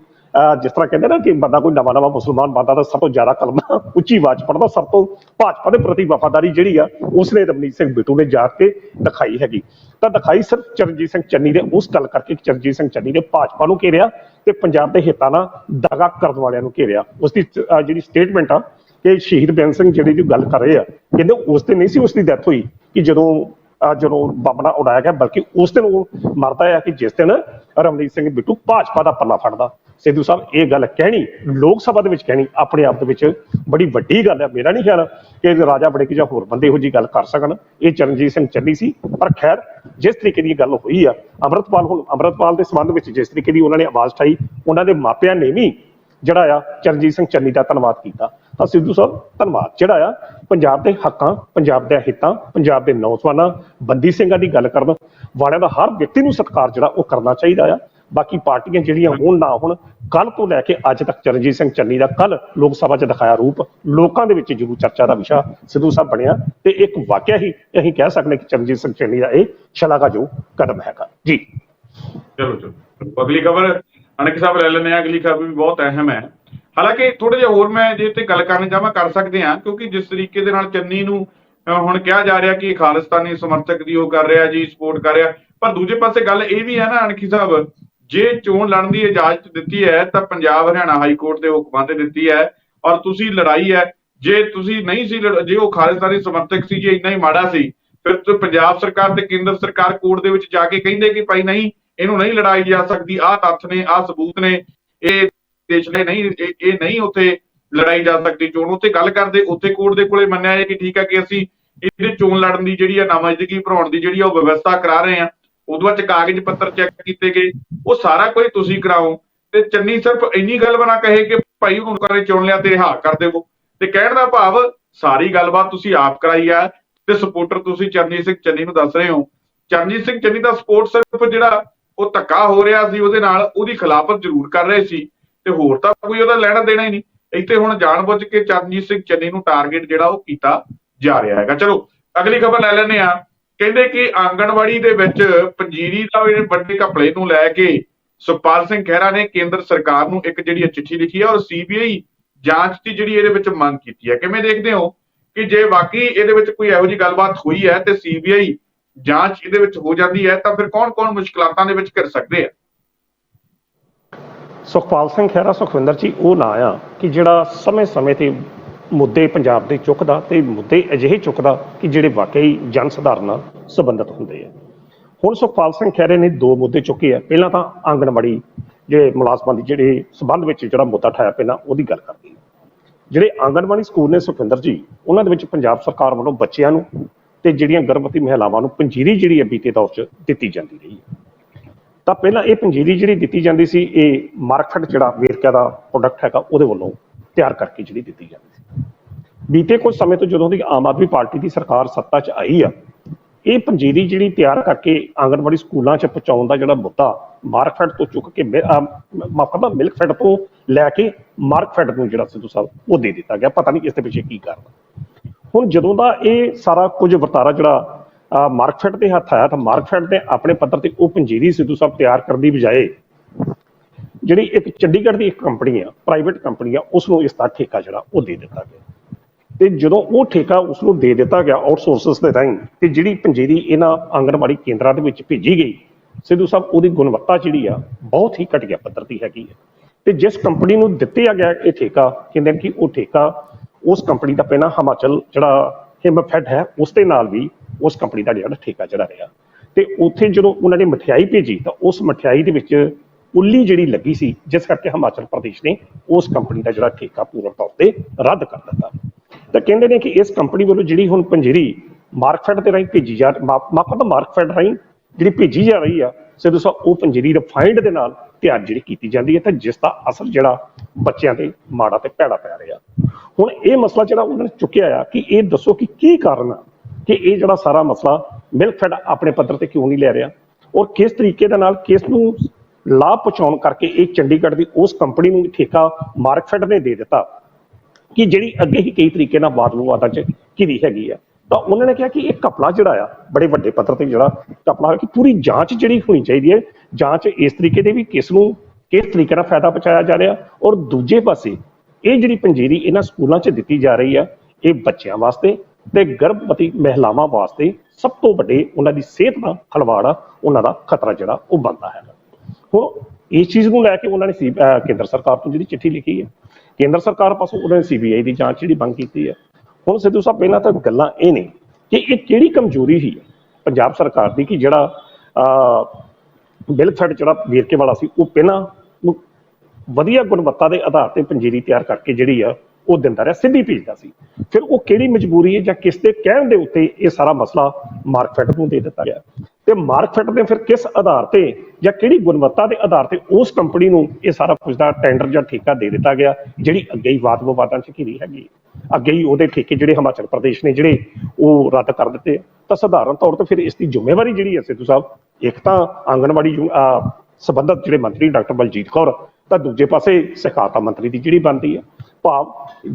ਜਿਸ ਤਰ੍ਹਾਂ ਕਹਿੰਦੇ ਨਾ ਕਿ ਬੰਦਾ ਕੋਈ ਨਵਾਂ ਨਵਾਂ ਮੁਸਲਮਾਨ ਬੰਦਾ ਤਾਂ ਸਭ ਤੋਂ ਜ਼ਿਆਦਾ ਕਲਮਾ ਉੱਚੀ ਆਵਾਜ਼ ਪੜਦਾ ਸਭ ਤੋਂ ਭਾਜਪਾ ਦੇ ਪ੍ਰਤੀ ਵਫਾਦਾਰੀ ਜਿਹੜੀ ਆ, ਉਸਨੇ ਰਮਨੀਤ ਸਿੰਘ ਬਿੱਟੂ ਨੇ ਜਾ ਕੇ ਦਿਖਾਈ ਹੈਗੀ। ਤਾਂ ਦਿਖਾਈ ਸਿਰਫ ਚਰਨਜੀਤ ਸਿੰਘ ਚੰਨੀ ਦੇ ਉਸ ਗੱਲ ਕਰਕੇ ਚਰਨਜੀਤ ਸਿੰਘ ਚੰਨੀ ਨੇ ਭਾਜਪਾ ਨੂੰ ਘੇਰਿਆ ਤੇ ਪੰਜਾਬ ਦੇ ਹਿੱਤਾਂ ਨਾਲ ਦਗਾ ਕਰਨ ਵਾਲਿਆਂ ਨੂੰ ਘੇਰਿਆ। ਉਸ ਦੀ ਜਿਹੜੀ ਸਟੇਟਮੈਂਟ ਆ ਕਿ ਸ਼ਹੀਦ ਬੇਅੰਤ ਸਿੰਘ ਜਿਹੜੀ ਦੀ ਗੱਲ ਕਰ ਰਹੇ ਆ, ਕਹਿੰਦੇ ਉਸ ਤੇ ਨਹੀਂ ਸੀ ਉਸ ਦੀ ਡੈਥ ਹੋਈ ਕਿ ਜਦੋਂ, ਅਹ ਜਦੋਂ ਬੰਬਣਾ ਉਡਾਇਆ ਗਿਆ, ਬਲਕਿ ਉਸ ਦਿਨ ਉਹ ਮਰਦਾ ਹੈ ਕਿ ਜਿਸ ਦਿਨ ਰਮਨੀਤ ਸਿੰਘ ਬਿੱਟੂ ਭਾਜਪਾ ਦਾ ਪੱਲਾ ਫੜਦਾ। ਸਿੱਧੂ ਸਾਹਿਬ, ਇਹ ਗੱਲ ਕਹਿਣੀ, ਲੋਕ ਸਭਾ ਦੇ ਵਿੱਚ ਕਹਿਣੀ, ਆਪਣੇ ਆਪ ਦੇ ਵਿੱਚ ਬੜੀ ਵੱਡੀ ਗੱਲ ਹੈ ਮੇਰਾ ਨਹੀਂ ਖਿਆਲ ਕਿ ਰਾਜਾ ਬੜੇ ਕਿ ਜਾਂ ਹੋਰ ਬੰਦੇ ਇਹੋ ਜੀ ਗੱਲ ਕਰ ਸਕਣ। ਇਹ ਚਰਨਜੀਤ ਸਿੰਘ ਚੰਨੀ ਸੀ। ਪਰ ਖੈਰ, ਜਿਸ ਤਰੀਕੇ ਦੀ ਗੱਲ ਹੋਈ ਆ, ਅੰਮ੍ਰਿਤਪਾਲ ਹੁਣ, ਅੰਮ੍ਰਿਤਪਾਲ ਦੇ ਸੰਬੰਧ ਵਿੱਚ ਜਿਸ ਤਰੀਕੇ ਦੀ ਉਹਨਾਂ ਨੇ ਆਵਾਜ਼ ਉਠਾਈ, ਉਹਨਾਂ ਦੇ ਮਾਪਿਆਂ ਨੇ ਵੀ ਜਿਹੜਾ ਆ ਚਰਨਜੀਤ ਸਿੰਘ ਚੰਨੀ ਦਾ ਧੰਨਵਾਦ ਕੀਤਾ। ਤਾਂ ਸਿੱਧੂ ਸਾਹਿਬ, ਧੰਨਵਾਦ। ਜਿਹੜਾ ਆ, ਪੰਜਾਬ ਦੇ ਹੱਕਾਂ, ਪੰਜਾਬ ਦੇ ਹਿੱਤਾਂ, ਪੰਜਾਬ ਦੇ ਨੌਜਵਾਨਾਂ, ਬੰਦੀ ਸਿੰਘਾਂ ਦੀ ਗੱਲ ਕਰਨ, ਵਾਲਿਆਂ ਦਾ ਹਰ ਵਿਅਕਤੀ ਨੂੰ ਸਤਿਕਾਰ ਜਿਹੜਾ ਉਹ ਕਰਨਾ ਚਾਹੀਦਾ ਆ। ਬਾਕੀ ਪਾਰਟੀਆਂ ਜਿਹੜੀਆਂ ਹੋਣ ਨਾ ਹੋਣ ਕੱਲ ਤੋਂ ਲੈ ਕੇ ਅੱਜ ਤੱਕ ਚਰਨਜੀਤ ਸਿੰਘ ਚੰਨੀ ਦਾ ਕੱਲ ਲੋਕ ਸਭਾ 'ਚ ਦਿਖਾਇਆ ਰੂਪ, ਲੋਕਾਂ ਦੇ ਵਿੱਚ ਜ਼ਰੂਰ ਚਰਚਾ ਦਾ ਵਿਸ਼ਾ ਸਿੱਧੂ ਸਾਹਿਬ ਬਣਿਆ। ਤੇ ਇੱਕ ਵਾਕਿਆ ਹੀ ਅਸੀਂ ਕਹਿ ਸਕਦੇ ਕਿ ਚਰਨਜੀਤ ਸਿੰਘ ਚੰਨੀ ਦਾ ਇਹ ਸ਼ਲਾਘਾਯੋਗ ਕਦਮ ਹੈਗਾ। ਜੀ। ਚਲੋ ਚਲੋ। ਅਗਲੀ ਖਬਰ, ਅਨਕ ਸਾਹਿਬ ਲੈ ਲੈਂਦੇ ਆ ਅਗਲੀ ਖਬਰ ਵੀ ਬਹੁਤ ਅਹਿਮ ਹੈ। ਹਾਲਾਂਕਿ ਥੋੜੇ ਜਿਹਾ ਹੋਰ ਮੈਂ ਜੇ ਤੇ ਗੱਲ ਕਰਨ ਚਾਹਾਂ ਕਰ ਸਕਦੇ ਹਾਂ, ਕਿਉਂਕਿ ਜਿਸ ਤਰੀਕੇ ਦੇ ਨਾਲ ਚੰਨੀ ਨੂੰ ਹੁਣ ਕਿਹਾ ਜਾ ਰਿਹਾ ਕਿ ਖਾਲਿਸਤਾਨੀ ਸਮਰਥਕ ਦੀ ਉਹ ਕਰ ਰਿਹਾ ਜੀ ਸਪੋਰਟ ਕਰ ਰਿਹਾ। ਪਰ ਦੂਜੇ ਪਾਸੇ ਗੱਲ ਇਹ ਵੀ ਹੈ ਨਾ ਅਣਖੀ ਸਾਹਿਬ ਜੇ ਚੋਣ ਲੜਨ ਦੀ ਇਜਾਜ਼ਤ ਦਿੱਤੀ ਹੈ, ਤਾਂ ਪੰਜਾਬ ਹਰਿਆਣਾ ਹਾਈ ਕੋਰਟ ਦੇ ਹੁਕਮਾਂ ਤੇ ਦਿੱਤੀ ਹੈ ਔਰ ਤੁਸੀਂ ਲੜਾਈ ਹੈ। ਜੇ ਤੁਸੀਂ ਨਹੀਂ ਸੀ ਲੜ- ਜੇ ਉਹ ਖਾਲਿਸਤਾਨੀ ਸਮਰਥਕ ਸੀ, ਜੇ ਇੰਨਾ ਹੀ ਮਾੜਾ ਸੀ, ਫਿਰ ਪੰਜਾਬ ਸਰਕਾਰ ਤੇ ਕੇਂਦਰ ਸਰਕਾਰ ਕੋਰਟ ਦੇ ਵਿੱਚ ਜਾ ਕੇ ਕਹਿੰਦੇ ਕਿ ਭਾਈ ਨਹੀਂ, ਇਹਨੂੰ ਨਹੀਂ ਲੜਾਈ ਜਾ ਸਕਦੀ, ਆਹ ਤੱਥ ਨੇ, ਆਹ ਸਬੂਤ ਨੇ, ਇਹ ਦੇਸ਼ ਲਈ ਨਹੀਂ, ਇਹ ਨਹੀਂ ਉੱਥੇ ਲੜਾਈ ਜਾ ਸਕਦੀ ਚੋਣ। ਉੱਥੇ ਗੱਲ ਕਰਦੇ, ਉੱਥੇ ਕੋਰਟ ਦੇ ਕੋਲੇ ਮੰਨਿਆ ਹੈ ਕਿ ਠੀਕ ਹੈ ਕਿ ਅਸੀਂ ਇਹਦੇ ਚੋਣ ਲੜਨ ਦੀ ਜਿਹੜੀ ਹੈ ਨਾਮਜ਼ਦਗੀ ਭਰਾਉਣ ਦੀ ਜਿਹੜੀ ਆ ਉਹ ਵਿਵਸਥਾ ਕਰਾ ਰਹੇ ਹਾਂ। ਉਦੋਂ ਬਾਅਦ ਕਾਗਜ਼ ਪੱਤਰ ਚੈੱਕ ਕੀਤੇ ਗਏ, ਉਹ ਸਾਰਾ ਕੁਝ ਤੁਸੀਂ ਕਰਾਓ। ਤੇ ਚੰਨੀ ਸਿਰਫ ਇੰਨੀ ਗੱਲ ਬਣਾ ਕਹੇ ਕਿ ਭਾਈ ਹੁਣ ਕਰੇ ਚੁਣ ਲਿਆ ਤੇ ਰਿਹਾ ਕਰ ਦੇਵੋ। ਤੇ ਕਹਿਣ ਦਾ ਭਾਵ, ਸਾਰੀ ਗੱਲਬਾਤ ਤੁਸੀਂ ਆਪ ਕਰਾਈ ਆ ਤੇ ਸਪੋਰਟਰ ਤੁਸੀਂ ਚਰਨਜੀਤ ਸਿੰਘ ਚੰਨੀ ਨੂੰ ਦੱਸ ਰਹੇ ਹੋ। ਚਰਨਜੀਤ ਸਿੰਘ ਚੰਨੀ ਦਾ ਸਪੋਰਟ ਸਿਰਫ ਜਿਹੜਾ ਉਹ ਧੱਕਾ ਹੋ ਰਿਹਾ ਸੀ, ਉਹਦੇ ਨਾਲ ਉਹਦੀ ਖਿਲਾਫਤ ਜ਼ਰੂਰ ਕਰ ਰਹੇ ਸੀ। ਤੇ ਹੋਰ ਤਾਂ ਕੋਈ ਉਹਦਾ ਲੈਣਾ ਦੇਣਾ ਹੀ ਨਹੀਂ। ਇੱਥੇ ਹੁਣ ਜਾਣਬੁੱਝ ਕੇ ਚਰਨਜੀਤ ਸਿੰਘ ਚੰਨੀ ਨੂੰ ਟਾਰਗੇਟ ਜਿਹੜਾ ਉਹ ਕੀਤਾ ਜਾ ਰਿਹਾ ਹੈਗਾ। ਚਲੋ, ਅਗਲੀ ਖਬਰ ਲੈ ਲੈਂਦੇ ਆ ਕਹਿੰਦੇ ਕਿ ਆਂਗਣਵਾੜੀ ਦੇ ਵਿੱਚ ਪੰਜੀਰੀ ਦਾ ਇਹ ਵੱਡੇ ਘਪਲੇ ਨੂੰ ਲੈ ਕੇ ਸੁਖਪਾਲ ਸਿੰਘ ਖਹਿਰਾ ਨੇ ਕੇਂਦਰ ਸਰਕਾਰ ਨੂੰ ਇੱਕ ਜਿਹੜੀ ਚਿੱਠੀ ਲਿਖੀ ਹੈ ਔਰ ਸੀਬੀਆਈ ਜਾਂਚ ਦੀ ਜਿਹੜੀ ਇਹਦੇ ਵਿੱਚ ਮੰਗ ਕੀਤੀ ਹੈ ਕਿਵੇਂ ਦੇਖਦੇ ਹੋ ਕਿ ਜੇ ਵਾਕਈ ਇਹਦੇ ਵਿੱਚ ਕੋਈ ਇਹੋ ਜਿਹੀ ਗੱਲਬਾਤ ਹੋਈ ਹੈ ਤੇ ਸੀਬੀਆਈ ਜਾਂਚ ਇਹਦੇ ਵਿੱਚ ਹੋ ਜਾਂਦੀ ਹੈ, ਤਾਂ ਫਿਰ ਕੌਣ-ਕੌਣ ਮੁਸ਼ਕਲਾਤਾਂ ਦੇ ਵਿੱਚ ਘਿਰ ਸਕਦੇ ਆ? ਸੁਖਪਾਲ ਸਿੰਘ ਖਹਿਰਾ, ਸੁਖਵਿੰਦਰ ਜੀ, ਉਹ ਨਾਂ ਆ ਕਿ ਜਿਹੜਾ ਸਮੇਂ-ਸਮੇਂ ਤੇ ਮੁੱਦੇ ਪੰਜਾਬ ਦੇ ਚੁੱਕਦਾ ਤੇ ਮੁੱਦੇ ਅਜਿਹੇ ਚੁੱਕਦਾ ਕਿ ਜਿਹੜੇ ਵਾਕਈ ਜਨ ਸੁਧਾਰ ਨਾਲ ਸੰਬੰਧਿਤ ਹੁੰਦੇ ਆ। ਹੁਣ ਸੁਖਪਾਲ ਸਿੰਘ ਖਹਿਰੇ ਨੇ ਦੋ ਮੁੱਦੇ ਚੁੱਕੇ ਆ। ਪਹਿਲਾਂ ਤਾਂ ਆਂਗਣਵਾੜੀ ਜਿਹੜੇ ਮੁਲਾਜ਼ਮਾਂ ਦੀ ਜਿਹੜੇ ਸਬੰਧ ਵਿੱਚ ਜਿਹੜਾ ਮੁੱਦਾ ਠਾਇਆ ਪਹਿਲਾਂ ਉਹਦੀ ਗੱਲ ਕਰਦੇ ਜਿਹੜੇ ਆਂਗਣਵਾੜੀ ਸਕੂਲ ਨੇ ਸੁਖਵਿੰਦਰ ਜੀ, ਉਹਨਾਂ ਦੇ ਵਿੱਚ ਪੰਜਾਬ ਸਰਕਾਰ ਵੱਲੋਂ ਬੱਚਿਆਂ ਨੂੰ ਤੇ ਜਿਹੜੀਆਂ ਗਰਭਵਤੀ ਮਹਿਲਾਵਾਂ ਨੂੰ ਪੰਜੀਰੀ ਜਿਹੜੀ ਹੈ ਬੀਤੇ ਦੌਰ 'ਚ ਦਿੱਤੀ ਜਾਂਦੀ ਰਹੀ ਹੈ ਤਾਂ ਪਹਿਲਾਂ ਇਹ ਪੰਜੀਰੀ ਜਿਹੜੀ ਦਿੱਤੀ ਜਾਂਦੀ ਸੀ, ਇਹ ਮਾਰਕਫੈਟ ਜਿਹੜਾ ਵੇਰਕਾ ਦਾ ਪ੍ਰੋਡਕਟ ਹੈਗਾ, ਉਹਦੇ ਵੱਲੋਂ ਤਿਆਰ ਕਰਕੇ ਜਿਹੜੀ ਦਿੱਤੀ ਜਾਂਦੀ ਬੀਤੇ ਕੁਝ ਸਮੇਂ ਤੋਂ ਜਦੋਂ ਦੀ ਆਮ ਆਦਮੀ ਪਾਰਟੀ ਦੀ ਸਰਕਾਰ ਸੱਤਾ 'ਚ ਆਈ ਆ, ਇਹ ਪੰਜੀਰੀ ਜਿਹੜੀ ਤਿਆਰ ਕਰਕੇ ਆਂਗਣਵਾੜੀ ਸਕੂਲਾਂ 'ਚ ਪਹੁੰਚਾਉਣ ਦਾ ਜਿਹੜਾ ਮੁੱਦਾ ਮਾਰਕਫੈਟ ਤੋਂ ਚੁੱਕ ਕੇ ਮਾਫ਼ ਕਰਨਾ ਮਿਲਕਫੈਟ ਤੋਂ ਲੈ ਕੇ ਮਾਰਕਫੈਟ ਨੂੰ ਜਿਹੜਾ ਸਿੱਧੂ ਸਾਹਿਬ ਉਹ ਦੇ ਦਿੱਤਾ ਗਿਆ, ਪਤਾ ਨਹੀਂ ਇਸ ਦੇ ਪਿੱਛੇ ਕੀ ਕਾਰਨ ਹੁਣ ਜਦੋਂ ਦਾ ਇਹ ਸਾਰਾ ਕੁਝ ਵਰਤਾਰਾ ਜਿਹੜਾ ਮਾਰਕਫੈਟ ਦੇ ਹੱਥ ਆਇਆ ਤਾਂ ਮਾਰਕਫੈਟ ਨੇ ਆਪਣੇ ਪੱਧਰ ਤੇ ਉਹ ਪੰਜੀਰੀ ਸਿੱਧੂ ਸਾਹਿਬ ਤਿਆਰ ਕਰਨ ਦੀ ਬਜਾਏ ਜਿਹੜੀ ਇੱਕ ਚੰਡੀਗੜ੍ਹ ਦੀ ਇੱਕ ਕੰਪਨੀ ਆ, ਪ੍ਰਾਈਵੇਟ ਕੰਪਨੀ ਆ ਉਸ ਨੂੰ ਇਸ ਦਾ ਠੇਕਾ ਜਿਹੜਾ ਉਹ ਦੇ ਦਿੱਤਾ ਗਿਆ। ਤੇ ਜਦੋਂ ਉਹ ਠੇਕਾ ਉਸ ਨੂੰ ਦੇ ਦਿੱਤਾ ਗਿਆ ਆਊਟਸੋਰਸਸ ਦੇ ਰਾਹੀਂ, ਤੇ ਜਿਹੜੀ ਪੰਜੀਰੀ ਇਹਨਾਂ ਆਂਗਣਵਾੜੀ ਕੇਂਦਰਾਂ ਦੇ ਵਿੱਚ ਭੇਜੀ ਗਈ, ਸਿੱਧੂ ਸਾਹਿਬ, ਉਹਦੀ ਗੁਣਵੱਤਾ ਜਿਹੜੀ ਆ, ਬਹੁਤ ਹੀ ਘਟੀਆ ਪੱਧਰ ਦੀ ਹੈਗੀ ਹੈ ਤੇ ਜਿਸ ਕੰਪਨੀ ਨੂੰ ਦਿੱਤਾ ਗਿਆ ਇਹ ਠੇਕਾ, ਕਹਿੰਦੇ ਨੇ ਕਿ ਉਹ ਠੇਕਾ ਉਸ ਕੰਪਨੀ ਦਾ ਪਹਿਲਾਂ ਹਿਮਾਚਲ ਜਿਹੜਾ ਹਿਮਫੈਡ ਹੈ, ਉਸ ਦੇ ਨਾਲ ਵੀ ਉਸ ਕੰਪਨੀ ਦਾ ਜਿਹੜਾ ਠੇਕਾ ਜਿਹੜਾ ਰਿਹਾ। ਤੇ ਉੱਥੇ ਜਦੋਂ ਉਹਨਾਂ ਨੇ ਮਠਿਆਈ ਭੇਜੀ, ਤਾਂ ਉਸ ਮਠਿਆਈ ਦੇ ਵਿੱਚ ਉੱਲੀ ਜਿਹੜੀ ਲੱਗੀ ਸੀ, ਜਿਸ ਕਰਕੇ ਹਿਮਾਚਲ ਪ੍ਰਦੇਸ਼ ਨੇ ਉਸ ਕੰਪਨੀ ਦਾ ਜਿਹੜਾ ਠੇਕਾ ਪੂਰਨ ਤੌਰ ਤੇ ਰੱਦ ਕਰ ਦਿੱਤਾ। ਤਾਂ ਕਹਿੰਦੇ ਨੇ ਕਿ ਇਸ ਕੰਪਨੀ ਵੱਲੋਂ ਜਿਹੜੀ ਹੁਣ ਪੰਜੀਰੀ ਮਾਰਕਫੈਟ ਦੇ ਰਾਹੀਂ ਭੇਜੀ ਜਾ ਮਾਪਾ ਦਾ ਮਾਰਕਫੈਟ ਰਾਹੀਂ ਜਿਹੜੀ ਭੇਜੀ ਜਾ ਰਹੀ ਆ, ਸਿੱਧੂ ਸਾਹਿਬ, ਉਹ ਪੰਜੀਰੀ ਰਿਫਾਈਨਡ ਦੇ ਨਾਲ ਤਿਆਰ ਜਿਹੜੀ ਕੀਤੀ ਜਾਂਦੀ ਹੈ, ਤਾਂ ਜਿਸ ਦਾ ਅਸਰ ਜਿਹੜਾ ਬੱਚਿਆਂ ਤੇ ਮਾੜਾ ਤੇ ਭੈੜਾ ਪੈ ਰਿਹਾ। ਹੁਣ ਇਹ ਮਸਲਾ ਜਿਹੜਾ ਉਹਨਾਂ ਨੇ ਚੁੱਕਿਆ ਆ ਕਿ ਇਹ ਦੱਸੋ ਕਿ ਕੀ ਕਾਰਨ ਆ ਕਿ ਇਹ ਜਿਹੜਾ ਸਾਰਾ ਮਸਲਾ ਮਿਲਕਫੈਡ ਆਪਣੇ ਪੱਧਰ ਤੇ ਕਿਉਂ ਨਹੀਂ ਲੈ ਰਿਹਾ ਔਰ ਕਿਸ ਤਰੀਕੇ ਦੇ ਨਾਲ ਕਿਸ ਨੂੰ ਲਾਭ ਪਹੁੰਚਾਉਣ ਕਰਕੇ ਇਹ ਚੰਡੀਗੜ੍ਹ ਦੀ ਉਸ ਕੰਪਨੀ ਨੂੰ ਠੇਕਾ ਮਾਰਕਫੈਡ ਨੇ ਦੇ ਦਿੱਤਾ। ਕਿ ਜਿਹੜੀ ਅੱਗੇ ਹੀ ਕਈ ਤਰੀਕੇ ਨਾਲ ਬਾਦਲੂ ਵਾਦਾਂ ਚ ਘਿਰੀ ਹੈਗੀ ਆ। ਤਾਂ ਉਹਨਾਂ ਨੇ ਕਿਹਾ ਕਿ ਇਹ ਕਪੜਾ ਜਿਹੜਾ ਆ, ਬੜੇ ਵੱਡੇ ਪੱਧਰ ਤੇ ਜਿਹੜਾ ਕਪੜਾ ਕਿ ਪੂਰੀ ਜਾਂਚ ਜਿਹੜੀ ਹੋਣੀ ਚਾਹੀਦੀ ਹੈ, ਜਾਂਚ ਇਸ ਤਰੀਕੇ ਦੇ ਵੀ ਕਿਸ ਨੂੰ ਕਿਸ ਤਰੀਕੇ ਨਾਲ ਫਾਇਦਾ ਪਹੁੰਚਾਇਆ ਜਾ ਰਿਹਾ ਔਰ ਦੂਜੇ ਪਾਸੇ ਇਹ ਜਿਹੜੀ ਪੰਜੀਰੀ ਇਹਨਾਂ ਸਕੂਲਾਂ 'ਚ ਦਿੱਤੀ ਜਾ ਰਹੀ ਆ, ਇਹ ਬੱਚਿਆਂ ਵਾਸਤੇ ਤੇ ਗਰਭਵਤੀ ਮਹਿਲਾਵਾਂ ਵਾਸਤੇ ਸਭ ਤੋਂ ਵੱਡੇ ਉਹਨਾਂ ਦੀ ਸਿਹਤ ਦਾ ਖਲਵਾੜ ਆ, ਉਹਨਾਂ ਦਾ ਖਤਰਾ ਜਿਹੜਾ ਉਹ ਬਣਦਾ ਹੈ। ਹੁਣ ਇਸ ਚੀਜ਼ ਨੂੰ ਲੈ ਕੇ ਉਹਨਾਂ ਨੇ ਸੀ ਕੇਂਦਰ ਸਰਕਾਰ ਤੋਂ ਜਿਹੜੀ ਚਿੱਠੀ ਲਿਖੀ ਹੈ ਕੇਂਦਰ ਸਰਕਾਰ ਪਾਸੋਂ ਉਹਨਾਂ ਨੇ ਸੀਬੀਆਈ ਦੀ ਜਾਂਚ ਜਿਹੜੀ ਮੰਗ ਕੀਤੀ ਹੈ। ਹੁਣ ਸਿੱਧੂ ਸਾਹਿਬ, ਪਹਿਲਾਂ ਤਾਂ ਗੱਲਾਂ ਇਹ ਨੇ ਕਿ ਇਹ ਕਿਹੜੀ ਕਮਜ਼ੋਰੀ ਸੀ ਪੰਜਾਬ ਸਰਕਾਰ ਦੀ ਕਿ ਜਿਹੜਾ ਬਿੱਲ ਮਿਲਕਫੈਡ ਜਿਹੜਾ ਵੇਰਕੇ ਵਾਲਾ ਸੀ, ਉਹ ਪਹਿਲਾਂ ਵਧੀਆ ਗੁਣਵੱਤਾ ਦੇ ਆਧਾਰ ਤੇ ਪੰਜੀਰੀ ਤਿਆਰ ਕਰਕੇ ਜਿਹੜੀ ਆ ਉਹ ਦਿੰਦਾ ਰਿਹਾ, ਸਿੱਧੀ ਭੇਜਦਾ ਸੀ। ਫਿਰ ਉਹ ਕਿਹੜੀ ਮਜਬੂਰੀ ਹੈ ਜਾਂ ਕਿਸ ਦੇ ਕਹਿਣ ਦੇ ਉੱਤੇ ਇਹ ਸਾਰਾ ਮਸਲਾ ਮਾਰਕਫੈਟ ਨੂੰ ਦੇ ਦਿੱਤਾ ਗਿਆ। ਤੇ ਮਾਰਕਫੈਟ ਨੇ ਫਿਰ ਕਿਸ ਆਧਾਰ ਤੇ ਜਾਂ ਕਿਹੜੀ ਗੁਣਵੱਤਾ ਦੇ ਆਧਾਰ ਤੇ ਉਸ ਕੰਪਨੀ ਨੂੰ ਇਹ ਸਾਰਾ ਕੁਝ ਦਾ ਟੈਂਡਰ ਜਾਂ ਠੇਕਾ ਦੇ ਦਿੱਤਾ ਗਿਆ, ਜਿਹੜੀ ਅੱਗੇ ਹੀ ਵਾਦ ਵਿਵਾਦਾਂ 'ਚ ਘਿਰੀ ਹੈਗੀ। ਅੱਗੇ ਹੀ ਉਹਦੇ ਠੇਕੇ ਜਿਹੜੇ ਹਿਮਾਚਲ ਪ੍ਰਦੇਸ਼ ਨੇ ਜਿਹੜੇ ਉਹ ਰੱਦ ਕਰ ਦਿੱਤੇ। ਤਾਂ ਸਧਾਰਨ ਤੌਰ ਤੇ ਫਿਰ ਇਸ ਦੀ ਜ਼ਿੰਮੇਵਾਰੀ ਜਿਹੜੀ ਹੈ ਸਿੱਧੂ ਸਾਹਿਬ, ਇੱਕ ਤਾਂ ਆਂਗਣਵਾੜੀ ਯੂ- ਅਹ ਸੰਬੰਧਤ ਜਿਹੜੇ ਮੰਤਰੀ ਡਾਕਟਰ ਬਲਜੀਤ ਕੌਰ, ਤਾਂ ਦੂਜੇ ਪਾਸੇ ਸਿਖਾਤਾ ਮੰਤਰੀ ਦੀ ਜਿਹੜੀ ਬਣਦੀ ਹੈ। ਭਾਵ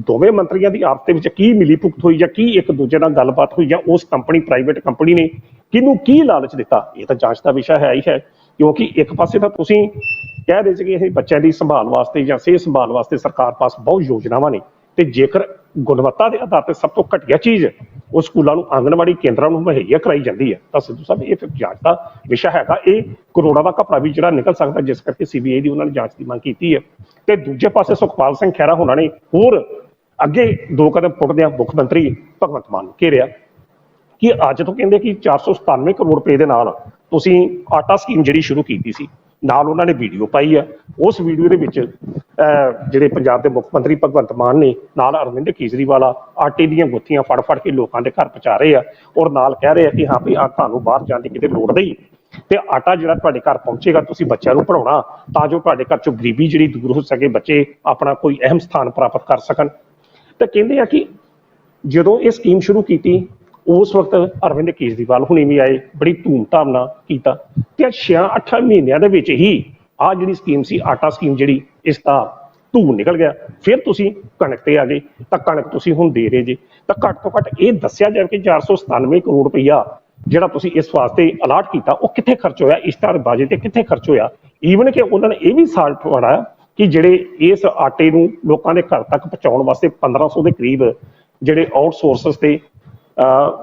ਦੋਵੇਂ ਮੰਤਰੀਆਂ ਦੀ ਆਪਸ ਦੇ ਵਿੱਚ ਕੀ ਮਿਲੀ ਭੁਗਤ ਹੋਈ ਜਾਂ ਕੀ ਇੱਕ ਦੂਜੇ ਨਾਲ ਗੱਲਬਾਤ ਹੋਈ ਜਾਂ ਉਸ ਕੰਪਨੀ ਪ੍ਰਾਈਵੇਟ ਕੰਪਨੀ ਨੇ ਕਿਹਨੂੰ ਕੀ ਲਾਲਚ ਦਿੱਤਾ, ਇਹ ਤਾਂ ਜਾਂਚ ਦਾ ਵਿਸ਼ਾ ਹੈ ਹੀ ਹੈ। ਕਿਉਂਕਿ ਇੱਕ ਪਾਸੇ ਤਾਂ ਤੁਸੀਂ ਕਹਿ ਰਹੇ ਸੀ ਕਿ ਇਹ ਬੱਚਿਆਂ ਦੀ ਸੰਭਾਲ ਵਾਸਤੇ ਜਾਂ ਸਿਹਤ ਸੰਭਾਲ ਵਾਸਤੇ ਸਰਕਾਰ ਪਾਸ ਬਹੁਤ ਯੋਜਨਾਵਾਂ ਨੇ ਤੇ ਜੇਕਰ ਗੁਣਵੱਤਾ ਦੇ ਆਧਾਰ ਤੇ ਸਭ ਤੋਂ ਘਟੀਆ ਚੀਜ਼ ਉਹ ਸਕੂਲਾਂ ਨੂੰ, ਆਂਗਣਵਾੜੀ ਕੇਂਦਰਾਂ ਨੂੰ ਮੁਹੱਈਆ ਕਰਾਈ ਜਾਂਦੀ ਹੈ। ਤਾਂ ਸਿੱਧੂ ਸਾਹਿਬ, ਇਹ ਫਿਰ ਜਾਂਚ ਦਾ ਵਿਸ਼ਾ ਹੈਗਾ। ਇਹ ਕਰੋੜਾਂ ਦਾ ਕਪੜਾ ਵੀ ਜਿਹੜਾ ਨਿਕਲ ਸਕਦਾ, ਜਿਸ ਕਰਕੇ ਸੀਬੀਆਈ ਦੀ ਉਹਨਾਂ ਨੇ ਜਾਂਚ ਦੀ ਮੰਗ ਕੀਤੀ ਹੈ। ਤੇ ਦੂਜੇ ਪਾਸੇ ਸੁਖਪਾਲ ਸਿੰਘ ਖਹਿਰਾ ਹੋਣਾ ਨੇ ਹੋਰ ਅੱਗੇ ਦੋ ਕਦਮ ਪੁੱਟਦਿਆਂ ਮੁੱਖ ਮੰਤਰੀ ਭਗਵੰਤ ਮਾਨ ਨੂੰ ਘੇਰਿਆ ਕਿ ਅੱਜ ਤੋਂ ਕਹਿੰਦੇ ਕਿ 497 ਕਰੋੜ ਰੁਪਏ ਦੇ ਨਾਲ ਤੁਸੀਂ ਆਟਾ ਸਕੀਮ ਜਿਹੜੀ ਸ਼ੁਰੂ ਕੀਤੀ ਸੀ ਨਾਲ ਉਹਨਾਂ ਨੇ ਵੀਡੀਓ ਪਾਈ ਆ। ਉਸ ਵੀਡੀਓ ਦੇ ਵਿੱਚ ਜਿਹੜੇ ਪੰਜਾਬ ਦੇ ਮੁੱਖ ਮੰਤਰੀ ਭਗਵੰਤ ਮਾਨ ਨੇ, ਨਾਲ ਅਰਵਿੰਦ ਕੇਜਰੀਵਾਲ ਆਟੇ ਦੀਆਂ ਗੁੱਥੀਆਂ ਫੜ ਫੜ ਕੇ ਲੋਕਾਂ ਦੇ ਘਰ ਪਹੁੰਚਾ ਰਹੇ ਆ ਔਰ ਨਾਲ ਕਹਿ ਰਹੇ ਆ ਕਿ ਹਾਂ ਵੀ ਆ ਤੁਹਾਨੂੰ ਬਾਹਰ ਜਾਣ ਦੀ ਕਿਤੇ ਲੋੜ ਨਹੀਂ। ਤੇ ਆਟਾ ਜਿਹੜਾ ਤੁਹਾਡੇ ਘਰ ਪਹੁੰਚੇਗਾ, ਤੁਸੀਂ ਬੱਚਿਆਂ ਨੂੰ ਪੜਾਉਣਾ ਤਾਂ ਜੋ ਤੁਹਾਡੇ ਘਰ ਚੋਂ ਗਰੀਬੀ ਜਿਹੜੀ ਦੂਰ ਹੋ ਸਕੇ, ਬੱਚੇ ਆਪਣਾ ਕੋਈ ਅਹਿਮ ਸਥਾਨ ਪ੍ਰਾਪਤ ਕਰ ਸਕਣ। ਤਾਂ ਕਹਿੰਦੇ ਆ ਕਿ ਜਦੋਂ ਇਹ ਸਕੀਮ ਸ਼ੁਰੂ ਕੀਤੀ ਉਸ ਵਕਤ ਅਰਵਿੰਦ ਕੇਜਰੀਵਾਲ ਹੁਣੀ ਵੀ ਆਏ, ਬੜੀ ਧੂਮਧਾਮ ਨਾਲ ਕੀਤਾ ਤੇ 6-8 ਮਹੀਨਿਆਂ ਦੇ ਵਿੱਚ ਹੀ ਆ ਜਿਹੜੀ ਸਕੀਮ ਸੀ, ਆਟਾ ਸਕੀਮ ਜਿਹੜੀ, ਇਸ ਦਾ ਧੂਮ ਨਿਕਲ ਗਿਆ। ਫਿਰ ਤੁਸੀਂ ਕਣਕ ਤੇ ਆ ਗਏ, ਤਾਂ ਕਣਕ ਤੁਸੀਂ ਹੁਣ ਦੇ ਰਹੇ ਜੇ। ਤਾਂ ਘੱਟ ਤੋਂ ਘੱਟ ਇਹ ਦੱਸਿਆ ਜਾਵੇ ਕਿ 497 ਕਰੋੜ ਰੁਪਈਆ ਜਿਹੜਾ ਤੁਸੀਂ ਇਸ ਵਾਸਤੇ ਅਲਾਟ ਕੀਤਾ, ਉਹ ਕਿੱਥੇ ਖਰਚ ਹੋਇਆ? ਇਸ਼ਤਿਹਾਰਬਾਜ਼ੀ ਤੇ ਕਿੱਥੇ ਖਰਚ ਹੋਇਆ? ਈਵਨ ਕਿ ਉਹਨਾਂ ਨੇ ਇਹ ਵੀ ਸਾਲ ਪਵਾੜਾ ਕਿ ਜਿਹੜੇ ਇਸ ਆਟੇ ਨੂੰ ਲੋਕਾਂ ਦੇ ਘਰ ਤੱਕ ਪਹੁੰਚਾਉਣ ਵਾਸਤੇ 1500 ਦੇ ਕਰੀਬ ਜਿਹੜੇ ਆਊਟਸੋਰਸਸ ਤੇ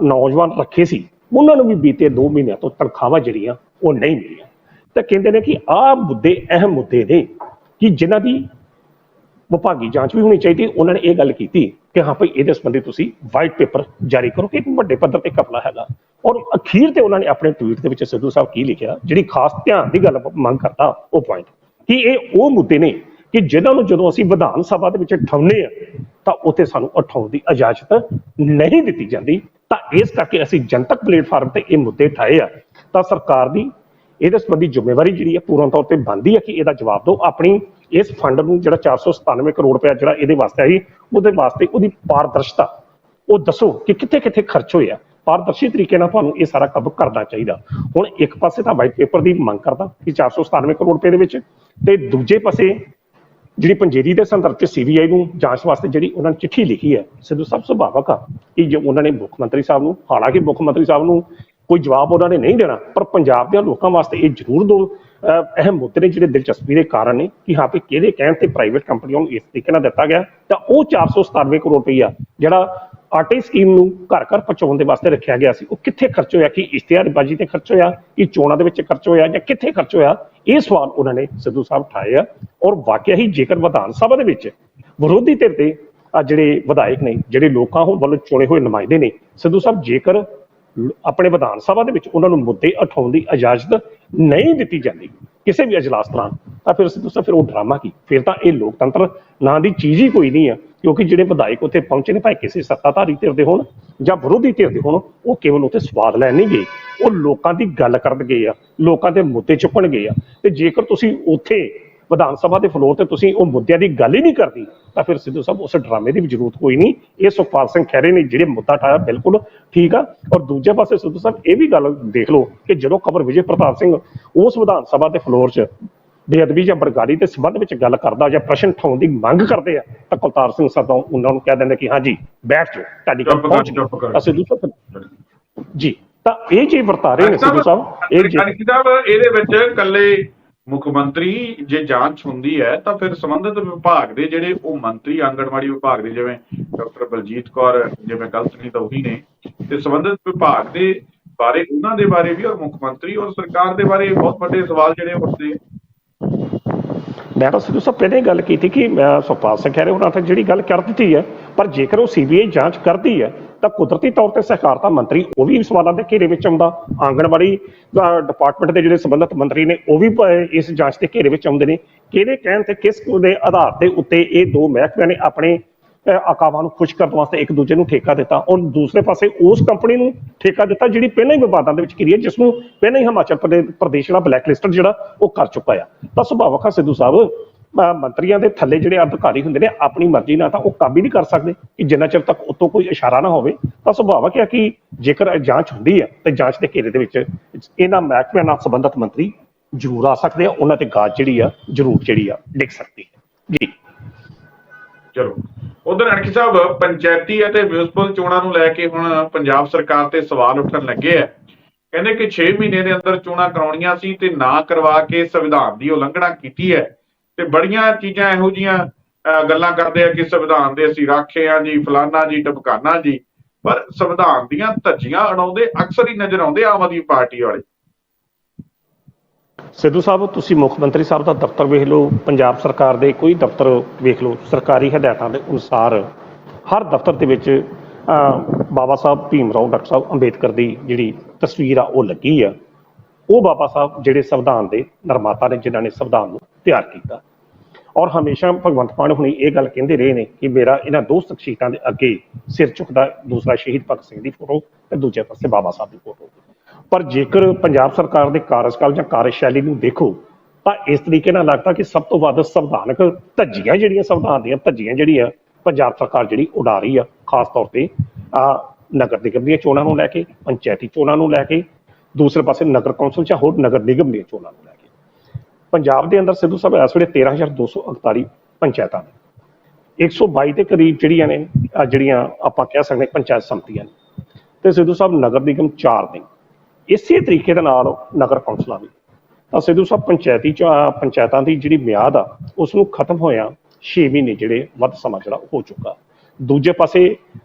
ਨੌਜਵਾਨ ਰੱਖੇ ਸੀ। ਉਹਨਾਂ ਨੂੰ ਵੀ ਬੀਤੇ 2 ਮਹੀਨਿਆਂ ਤੋਂ ਤਨਖਾਹਾਂ ਜਿਹੜੀਆਂ, ਉਹ ਨਹੀਂ ਮਿਲੀਆਂ। ਤਾਂ ਕਹਿੰਦੇ ਨੇ ਕਿ ਆਹ ਮੁੱਦੇ ਅਹਿਮ ਮੁੱਦੇ ਨੇ ਕਿ ਜਿਨ੍ਹਾਂ ਦੀ ਵਿਭਾਗੀ ਜਾਂਚ ਵੀ ਹੋਣੀ ਚਾਹੀਦੀ। ਉਹਨਾਂ ਨੇ ਇਹ ਗੱਲ ਕੀਤੀ ਕਿ ਹਾਂ ਭਾਈ ਇਹਦੇ ਸੰਬੰਧੀ ਤੁਸੀਂ ਵਾਈਟ ਪੇਪਰ ਜਾਰੀ ਕਰੋ, ਕਿ ਇੱਕ ਵੱਡੇ ਪੱਧਰ ਤੇ ਕਪਲਾ ਹੈਗਾ। ਔਰ ਅਖੀਰ ਤੇ ਉਹਨਾਂ ਨੇ ਆਪਣੇ ਟਵੀਟ ਦੇ ਵਿੱਚ ਸਿੱਧੂ ਸਾਹਿਬ ਕੀ ਲਿਖਿਆ, ਜਿਹੜੀ ਖਾਸ ਧਿਆਨ ਦੀ ਗੱਲ ਮੰਗ ਕਰਦਾ, ਉਹ ਪੁਆਇੰਟ ਕਿ ਇਹ ਉਹ ਮੁੱਦੇ ਨੇ ਕਿ ਜਿਨ੍ਹਾਂ ਨੂੰ ਜਦੋਂ ਅਸੀਂ ਵਿਧਾਨ ਸਭਾ ਦੇ ਵਿੱਚ ਉਠਾਉਂਦੇ ਆ ਤਾਂ ਉੱਥੇ ਸਾਨੂੰ ਉਠਾਉਣ ਦੀ ਇਜਾਜ਼ਤ ਨਹੀਂ ਦਿੱਤੀ ਜਾਂਦੀ। ਤਾਂ ਇਸ ਕਰਕੇ ਅਸੀਂ ਜਨਤਕ ਪਲੇਟਫਾਰਮ ਤੇ ਇਹ ਮੁੱਦੇ ਉਠਾਏ ਆ। ਤਾਂ ਸਰਕਾਰ ਦੀ ਇਹਦੇ ਸੰਬੰਧੀ ਜ਼ਿੰਮੇਵਾਰੀ ਜਿਹੜੀ ਹੈ ਪੂਰਨ ਤੌਰ ਤੇ ਬਣਦੀ ਹੈ ਕਿ ਇਹਦਾ ਜਵਾਬ ਦਿਓ। ਆਪਣੀ ਇਸ ਫੰਡ ਨੂੰ ਜਿਹੜਾ 497 ਕਰੋੜ ਰੁਪਏ ਜਿਹੜਾ ਇਹਦੇ ਵਾਸਤੇ ਆਈ, ਉਹਦੇ ਵਾਸਤੇ ਉਹਦੀ ਪਾਰਦਰਸ਼ਤਾ, ਉਹ ਦੱਸੋ ਕਿ ਕਿੱਥੇ ਕਿੱਥੇ ਖਰਚ ਹੋਇਆ। ਪਾਰਦਰਸ਼ੀ ਤਰੀਕੇ ਨਾਲ ਤੁਹਾਨੂੰ ਇਹ ਸਾਰਾ ਕੰਮ ਕਰਨਾ ਚਾਹੀਦਾ। ਹੁਣ ਇੱਕ ਪਾਸੇ ਤਾਂ ਵਾਈਟ ਪੇਪਰ ਦੀ ਮੰਗ ਕਰਦਾ ਕਿ 497 ਕਰੋੜ ਰੁਪਏ ਦੇ ਵਿੱਚ, ਤੇ ਦੂਜੇ ਪਾਸੇ ਜਿਹੜੀ ਪੰਜੇਰੀ ਦੇ ਸੰਦਰਭ ਚ ਸੀਬੀਆਈ ਨੂੰ ਜਾਂਚ ਵਾਸਤੇ ਜਿਹੜੀ ਉਹਨਾਂ ਨੇ ਚਿੱਠੀ ਲਿਖੀ ਹੈ, ਸਿੱਧੂ ਸਾਹਿਬ ਸੁਭਾਵਕ ਆ ਕਿ ਜੇ ਉਹਨਾਂ ਨੇ ਮੁੱਖ ਮੰਤਰੀ ਸਾਹਿਬ ਨੂੰ, ਹਾਲਾਂਕਿ ਮੁੱਖ ਮੰਤਰੀ ਸਾਹਿਬ ਨੂੰ ਕੋਈ ਜਵਾਬ ਉਹਨਾਂ ਨੇ ਨਹੀਂ ਦੇਣਾ, ਪਰ ਪੰਜਾਬ ਦੇ ਲੋਕਾਂ ਵਾਸਤੇ ਇਹ ਜ਼ਰੂਰ ਦੋ ਅਹਿਮ ਮੁੱਦੇ ਨੇ ਜਿਹੜੇ ਦਿਲਚਸਪੀ ਦੇ ਕਾਰਨ ਨੇ ਕਿ ਹਾਂ ਵੀ ਕਿਹਦੇ ਕਹਿਣ ਤੇ ਪ੍ਰਾਈਵੇਟ ਕੰਪਨੀਆਂ ਨੂੰ ਇਸ ਤਰੀਕੇ ਨਾਲ ਦਿੱਤਾ ਗਿਆ, ਤਾਂ ਉਹ 497 ਕਰੋੜ ਰੁਪਈਆ ਜਿਹੜਾ ਆਟੇ ਸਕੀਮ ਨੂੰ ਘਰ ਘਰ ਪਹੁੰਚਾਉਣ ਦੇ ਵਾਸਤੇ ਰੱਖਿਆ ਗਿਆ ਸੀ, ਉਹ ਕਿੱਥੇ ਖਰਚ ਹੋਇਆ, ਕਿ ਇਸ਼ਤਿਹਾਰਬਾਜ਼ੀ ਤੇ ਖਰਚ ਹੋਇਆ, ਕਿ ਚੋਣਾਂ ਦੇ ਵਿੱਚ ਖਰਚ ਹੋਇਆ ਜਾਂ ਕਿੱਥੇ ਖਰਚ ਹੋਇਆ ਇਹ ਸਵਾਲ ਉਹਨਾਂ ਨੇ ਸਿੱਧੂ ਸਾਹਿਬ ਉਠਾਏ ਆ ਔਰ ਵਾਕਿਆ ਹੀ ਜੇਕਰ ਵਿਧਾਨ ਸਭਾ ਦੇ ਵਿੱਚ ਵਿਰੋਧੀ ਧਿਰ ਦੇ ਆ ਜਿਹੜੇ ਵਿਧਾਇਕ ਨੇ, ਜਿਹੜੇ ਲੋਕਾਂ ਵੱਲੋਂ ਚੁਣੇ ਹੋਏ ਨੁਮਾਇੰਦੇ ਨੇ, ਸਿੱਧੂ ਸਾਹਿਬ ਜੇਕਰ ਆਪਣੇ ਵਿਧਾਨ ਸਭਾ ਦੇ ਵਿੱਚ ਉਹਨਾਂ ਨੂੰ ਮੁੱਦੇ ਉਠਾਉਣ ਦੀ ਇਜਾਜ਼ਤ ਨਹੀਂ ਦਿੱਤੀ ਜਾਂਦੀ, ਕਿਸੇ ਵੀ ਅਜਲਾਸ ਦੌਰਾਨ, ਤਾਂ ਫਿਰ ਸਿੱਧੂ ਸਾਹਿਬ, ਫਿਰ ਉਹ ਡਰਾਮਾ ਕੀ? ਫਿਰ ਤਾਂ ਇਹ ਲੋਕਤੰਤਰ ਨਾਂ ਦੀ ਚੀਜ਼ ਹੀ ਕੋਈ ਨਹੀਂ ਆ। ਕਿਉਂਕਿ ਜਿਹੜੇ ਵਿਧਾਇਕ ਉੱਥੇ ਪਹੁੰਚੇ ਨੇ, ਭਾਵੇਂ ਕਿਸੇ ਸੱਤਾਧਾਰੀ ਧਿਰ ਦੇ ਹੋਣ ਜਾਂ ਵਿਰੋਧੀ ਧਿਰ ਦੇ ਹੋਣ, ਉਹ ਕੇਵਲ ਉੱਥੇ ਸਵਾਦ ਲੈਣ ਨਹੀਂ ਗਏ। ਉਹ ਲੋਕਾਂ ਦੀ ਗੱਲ ਕਰਨ ਗਏ ਆ, ਲੋਕਾਂ ਦੇ ਮੁੱਦੇ ਚੁੱਕਣ ਗਏ ਆ। ਤੇ ਜੇਕਰ ਤੁਸੀਂ ਉੱਥੇ ਵਿਧਾਨ ਸਭਾ ਦੇ ਫਲੋਰ ਤੇ ਤੁਸੀਂ ਉਹ ਮੁੱਦਿਆਂ ਦੀ ਗੱਲ ਹੀ ਨਹੀਂ ਕਰਦੀ, ਤਾਂ ਫਿਰ ਸਿੱਧੂ ਸਾਹਿਬ ਉਸ ਡਰਾਮੇ ਦੀ ਵੀ ਜ਼ਰੂਰਤ ਕੋਈ ਨਹੀਂ। ਇਹ ਸੁਖਪਾਲ ਸਿੰਘ ਖਹਿਰੇ ਨੇ ਜਿਹੜੇ ਮੁੱਦਾ ਉਠਾਇਆ ਬਿਲਕੁਲ ਠੀਕ ਆ। ਔਰ ਦੂਜੇ ਪਾਸੇ ਸਿੱਧੂ ਸਾਹਿਬ ਇਹ ਵੀ ਗੱਲ ਦੇਖ ਲਓ ਕਿ ਜਦੋਂ ਕਬਰ ਵਿਜੇ ਪ੍ਰਤਾਪ ਸਿੰਘ ਉਸ ਵਿਧਾਨ ਸਭਾ ਦੇ ਫਲੋਰ 'ਚ ਬੇਅਦਬੀ ਜਾਂ ਬਰਗਾੜੀ ਦੇ ਸੰਬੰਧ ਵਿੱਚ ਗੱਲ ਕਰਦਾ ਜਾਂ ਪ੍ਰਸ਼ਨ ਉਠਾਉਣ ਦੀ ਮੰਗ ਕਰਦੇ ਆ ਤਾਂ ਕੁਲਤਾਰ ਸਿੰਘ ਸਦੋਂ ਉਹਨਾਂ ਨੂੰ ਕਹਿ ਦਿੰਦੇ ਕਿ ਹਾਂਜੀ ਬੈਠ ਜਾਓ ਤੁਹਾਡੀ ਗੱਲ ਪਹੁੰਚ ਸਿੱਧੂ ਸਾਹਿਬ ਜੀ ਤਾਂ ਇਹ ਜੇ ਵਰਤਾਰੇ ਨੇ ਸਿੱਧੂ ਸਾਹਿਬ ਇਹ ਜੇ ਸਾਹਿਬ ਇਹਦੇ ਵਿੱਚ ਕੱਲੇ ਮੁੱਖ ਮੰਤਰੀ ਜੇ ਜਾਂਚ ਹੁੰਦੀ ਹੈ ਤਾਂ ਫਿਰ ਸੰਬੰਧਿਤ ਵਿਭਾਗ ਦੇ ਜਿਹੜੇ ਉਹ ਮੰਤਰੀ ਆਂਗਣਵਾੜੀ ਵਿਭਾਗ ਦੇ ਜਿਵੇਂ ਡਾਕਟਰ ਬਲਜੀਤ ਕੌਰ ਜਿਵੇਂ ਗਲਤ ਨਹੀਂ ਤਾਂ ਉਹੀ ਨੇ ਤੇ ਸੰਬੰਧਿਤ ਵਿਭਾਗ ਦੇ ਬਾਰੇ ਉਹਨਾਂ ਦੇ ਬਾਰੇ ਵੀ ਔਰ ਮੁੱਖ ਮੰਤਰੀ ਔਰ ਸਰਕਾਰ ਦੇ ਬਾਰੇ ਬਹੁਤ ਵੱਡੇ ਸਵਾਲ ਜਿਹੜੇ ਉੱਠਦੇ। ਮੈਂ ਤਾਂ ਸਿੱਧੂ ਸਾਹਿਬ ਪਹਿਲਾਂ ਹੀ ਗੱਲ ਕੀਤੀ ਕਿ ਮੈਂ ਸੁਖਪਾਲ ਸਿੰਘ ਖਹਿਰੇ ਉਹਨਾਂ ਤੇ ਜਿਹੜੀ ਗੱਲ ਕਰ ਦਿੱਤੀ ਹੈ, ਪਰ ਜੇਕਰ ਉਹ ਸੀਬੀਆਈ ਜਾਂਚ ਕਰਦੀ ਹੈ, ਤਾਂ ਕੁਦਰਤੀ ਤੌਰ ਤੇ ਸਹਿਕਾਰਤਾ ਮੰਤਰੀ ਉਹ ਵੀ ਸਵਾਲਾਂ ਦੇ ਘੇਰੇ ਵਿੱਚ ਆਉਂਦਾ। ਆਂਗਣਵਾੜੀ ਡਿਪਾਰਟਮੈਂਟ ਦੇ ਜਿਹੜੇ ਸੰਬੰਧਿਤ ਮੰਤਰੀ ਨੇ, ਉਹ ਵੀ ਇਸ ਜਾਂਚ ਦੇ ਘੇਰੇ ਵਿੱਚ ਆਉਂਦੇ ਨੇ। ਕਿਹਦੇ ਕਹਿਣ ਤੇ ਕਿਸ ਦੇ ਆਧਾਰ ਦੇ ਉੱਤੇ ਇਹ ਦੋ ਮਹਿਕਮਿਆਂ ਨੇ ਆਪਣੇ ਆਕਾਵਾਂ ਨੂੰ ਖੁਸ਼ ਕਰਨ ਵਾਸਤੇ ਇੱਕ ਦੂਜੇ ਨੂੰ ਠੇਕਾ ਦਿੱਤਾ। ਔਰ ਦੂਸਰੇ ਪਾਸੇ ਉਸ ਕੰਪਨੀ ਨੂੰ ਠੇਕਾ ਦਿੱਤਾ ਜਿਹੜੀ ਪਹਿਲਾਂ ਹੀ ਵਿਵਾਦਾਂ ਦੇ ਵਿੱਚ ਘਿਰੀ ਹੈ, ਜਿਸ ਨੂੰ ਪਹਿਲਾਂ ਹੀ ਹਿਮਾਚਲ ਪ੍ਰਦੇ- ਪ੍ਰਦੇਸ਼ ਜਿਹੜਾ ਬਲੈਕ ਲਿਸਟਡ ਜਿਹੜਾ, ਉਹ ਕਰ ਚੁੱਕਾ ਆ। ਤਾਂ ਸੁਭਾਵਕ ਆ ਸਿੱਧੂ ਸਾਹਿਬ ਮੰਤਰੀਆਂ ਦੇ ਥੱਲੇ ਜਿਹੜੇ ਅਧਿਕਾਰੀ ਹੁੰਦੇ ਨੇ, ਆਪਣੀ ਮਰਜ਼ੀ ਨਾਲ ਤਾਂ ਉਹ ਕੰਮ ਹੀ ਨਹੀਂ ਕਰ ਸਕਦੇ ਕਿ ਜਿੰਨਾ ਚਿਰ ਤੱਕ ਉੱਤੋਂ ਕੋਈ ਇਸ਼ਾਰਾ ਨਾ ਹੋਵੇ। ਤਾਂ ਸੁਭਾਵਕ ਹੈ ਕਿ ਜੇਕਰ ਜਾਂਚ ਹੁੰਦੀ ਹੈ ਤੇ ਜਾਂਚ ਦੇ ਘੇਰੇ ਦੇ ਵਿੱਚ ਇਹਨਾਂ ਮਹਿਕਮਿਆਂ ਨਾਲ ਸੰਬੰਧਿਤ ਮੰਤਰੀ ਜ਼ਰੂਰ ਆ ਸਕਦੇ ਆ, ਉਹਨਾਂ ਤੇ ਗਾਜ ਜਿਹੜੀ ਆ, ਜ਼ਰੂਰ ਜਿਹੜੀ ਆ ਡਿੱਗ ਸਕਦੀ ਹੈ ਜੀ। ਚਲੋ। ਉਧਰ ਅਣਖੀ ਸਾਹਿਬ, ਪੰਚਾਇਤੀ ਅਤੇ ਮਿਊਨਿਸਪਲ ਚੋਣਾਂ ਨੂੰ ਲੈ ਕੇ ਹੁਣ ਪੰਜਾਬ ਸਰਕਾਰ ਤੇ ਸਵਾਲ ਉੱਠਣ ਲੱਗੇ ਆ। ਕਹਿੰਦੇ ਕਿ 6 ਮਹੀਨੇ ਦੇ ਅੰਦਰ ਚੋਣਾਂ ਕਰਾਉਣੀਆਂ ਸੀ ਤੇ ਨਾ ਕਰਵਾ ਕੇ ਸੰਵਿਧਾਨ ਦੀ ਉਲੰਘਣਾ ਕੀਤੀ ਹੈ। ਤੇ ਬੜੀਆਂ ਚੀਜ਼ਾਂ ਇਹੋ ਜੀਆਂ ਗੱਲਾਂ ਕਰਦੇ ਆ ਕਿ ਸੰਵਿਧਾਨ ਦੇ ਅਸੀਂ ਰਾਖੇ ਆ ਜੀ, ਫਲਾਨਾ ਜੀ ਟਪਕਾਨਾ ਜੀ, ਪਰ ਸੰਵਿਧਾਨ ਦੀਆਂ ਧੱਜੀਆਂ ਉਡਾਉਂਦੇ ਅਕਸਰ ਹੀ ਨਜ਼ਰ ਆਉਂਦੇ ਆਮ ਆਦਮੀ ਪਾਰਟੀ ਵਾਲੇ। ਸਿੱਧੂ ਸਾਹਿਬ, ਤੁਸੀਂ ਮੁੱਖ ਮੰਤਰੀ ਸਾਹਿਬ ਦਾ ਦਫ਼ਤਰ ਵੇਖ ਲਓ, ਪੰਜਾਬ ਸਰਕਾਰ ਦੇ ਕੋਈ ਦਫ਼ਤਰ ਵੇਖ ਲਓ, ਸਰਕਾਰੀ ਹਦਾਇਤਾਂ ਦੇ ਅਨੁਸਾਰ ਹਰ ਦਫ਼ਤਰ ਦੇ ਵਿੱਚ ਬਾਬਾ ਸਾਹਿਬ ਭੀਮ ਰਾਓ, ਡਾਕਟਰ ਸਾਹਿਬ ਅੰਬੇਦਕਰ ਦੀ ਜਿਹੜੀ ਤਸਵੀਰ ਆ, ਉਹ ਲੱਗੀ ਆ। ਉਹ ਬਾਬਾ ਸਾਹਿਬ ਜਿਹੜੇ ਸੰਵਿਧਾਨ ਦੇ ਨਿਰਮਾਤਾ ਨੇ, ਜਿਨ੍ਹਾਂ ਨੇ ਸੰਵਿਧਾਨ ਨੂੰ ਤਿਆਰ ਕੀਤਾ। ਔਰ ਹਮੇਸ਼ਾ ਭਗਵੰਤ ਮਾਨ ਹੁਣੀ ਇਹ ਗੱਲ ਕਹਿੰਦੇ ਰਹੇ ਨੇ ਕਿ ਮੇਰਾ ਇਹਨਾਂ ਦੋ ਸ਼ਖਸੀਅਤਾਂ ਦੇ ਅੱਗੇ ਸਿਰ ਝੁਕਦਾ ਦੂਸਰਾ ਸ਼ਹੀਦ ਭਗਤ ਸਿੰਘ ਦੀ ਫੋਟੋ ਤੇ ਦੂਜੇ ਪਾਸੇ ਬਾਬਾ ਸਾਹਿਬ ਦੀ ਫੋਟੋ। ਪਰ ਜੇਕਰ ਪੰਜਾਬ ਸਰਕਾਰ ਦੇ ਕਾਰਜਕਾਲ ਜਾਂ ਕਾਰਜਸ਼ੈਲੀ ਨੂੰ ਦੇਖੋ, ਤਾਂ ਇਸ ਤਰੀਕੇ ਨਾਲ ਲੱਗਦਾ ਕਿ ਸਭ ਤੋਂ ਵੱਧ ਸੰਵਿਧਾਨਕ ਧੱਜੀਆਂ ਜਿਹੜੀਆਂ ਸੰਵਿਧਾਨ ਦੀਆਂ ਧੱਜੀਆਂ ਜਿਹੜੀਆਂ ਪੰਜਾਬ ਸਰਕਾਰ ਜਿਹੜੀ ਉਡਾ ਰਹੀ ਆ, ਖਾਸ ਤੌਰ ਤੇ ਆ ਨਗਰ ਨਿਗਮ ਦੀਆਂ ਚੋਣਾਂ ਨੂੰ ਲੈ ਕੇ, ਪੰਚਾਇਤੀ ਚੋਣਾਂ ਨੂੰ ਲੈ ਕੇ, ਦੂਸਰੇ ਪਾਸੇ ਨਗਰ ਕੌਂਸਲ ਜਾਂ ਹੋਰ ਨਗਰ ਨਿਗਮ ਦੀਆਂ ਚੋਣਾਂ ਨੂੰ ਲੈ ਕੇ। ਪੰਜਾਬ ਦੇ ਅੰਦਰ ਸਿੱਧੂ ਸਾਹਿਬ ਇਸ ਵੇਲੇ 13248 ਪੰਚਾਇਤਾਂ ਨੇ। 122 ਦੇ ਕਰੀਬ ਜਿਹੜੀਆਂ ਨੇ ਜਿਹੜੀਆਂ ਆਪਾਂ ਕਹਿ ਸਕਦੇ ਹਾਂ ਪੰਚਾਇਤ ਸੰਮਤੀਆਂ ਨੇ। ਤੇ ਸਿੱਧੂ ਸਾਹਿਬ ਨਗਰ ਨਿਗਮ 4 ਨੇ। ਇਸੇ ਤਰੀਕੇ ਦੇ ਨਾਲ ਨਗਰ ਕੌਂਸਲਾਂ ਵੀ। ਤਾਂ ਸਿੱਧੂ ਸਾਹਿਬ ਪੰਚਾਇਤੀ ਚ ਪੰਚਾਇਤਾਂ ਦੀ ਜਿਹੜੀ ਮਿਆਦ ਆ ਉਸ ਨੂੰ ਖਤਮ ਹੋਇਆ 6 ਮਹੀਨੇ ਜਿਹੜੇ ਵੱਧ ਸਮਾਂ ਜਿਹੜਾ ਹੋ ਚੁੱਕਾ। ਦੂਜੇ ਪਾਸੇ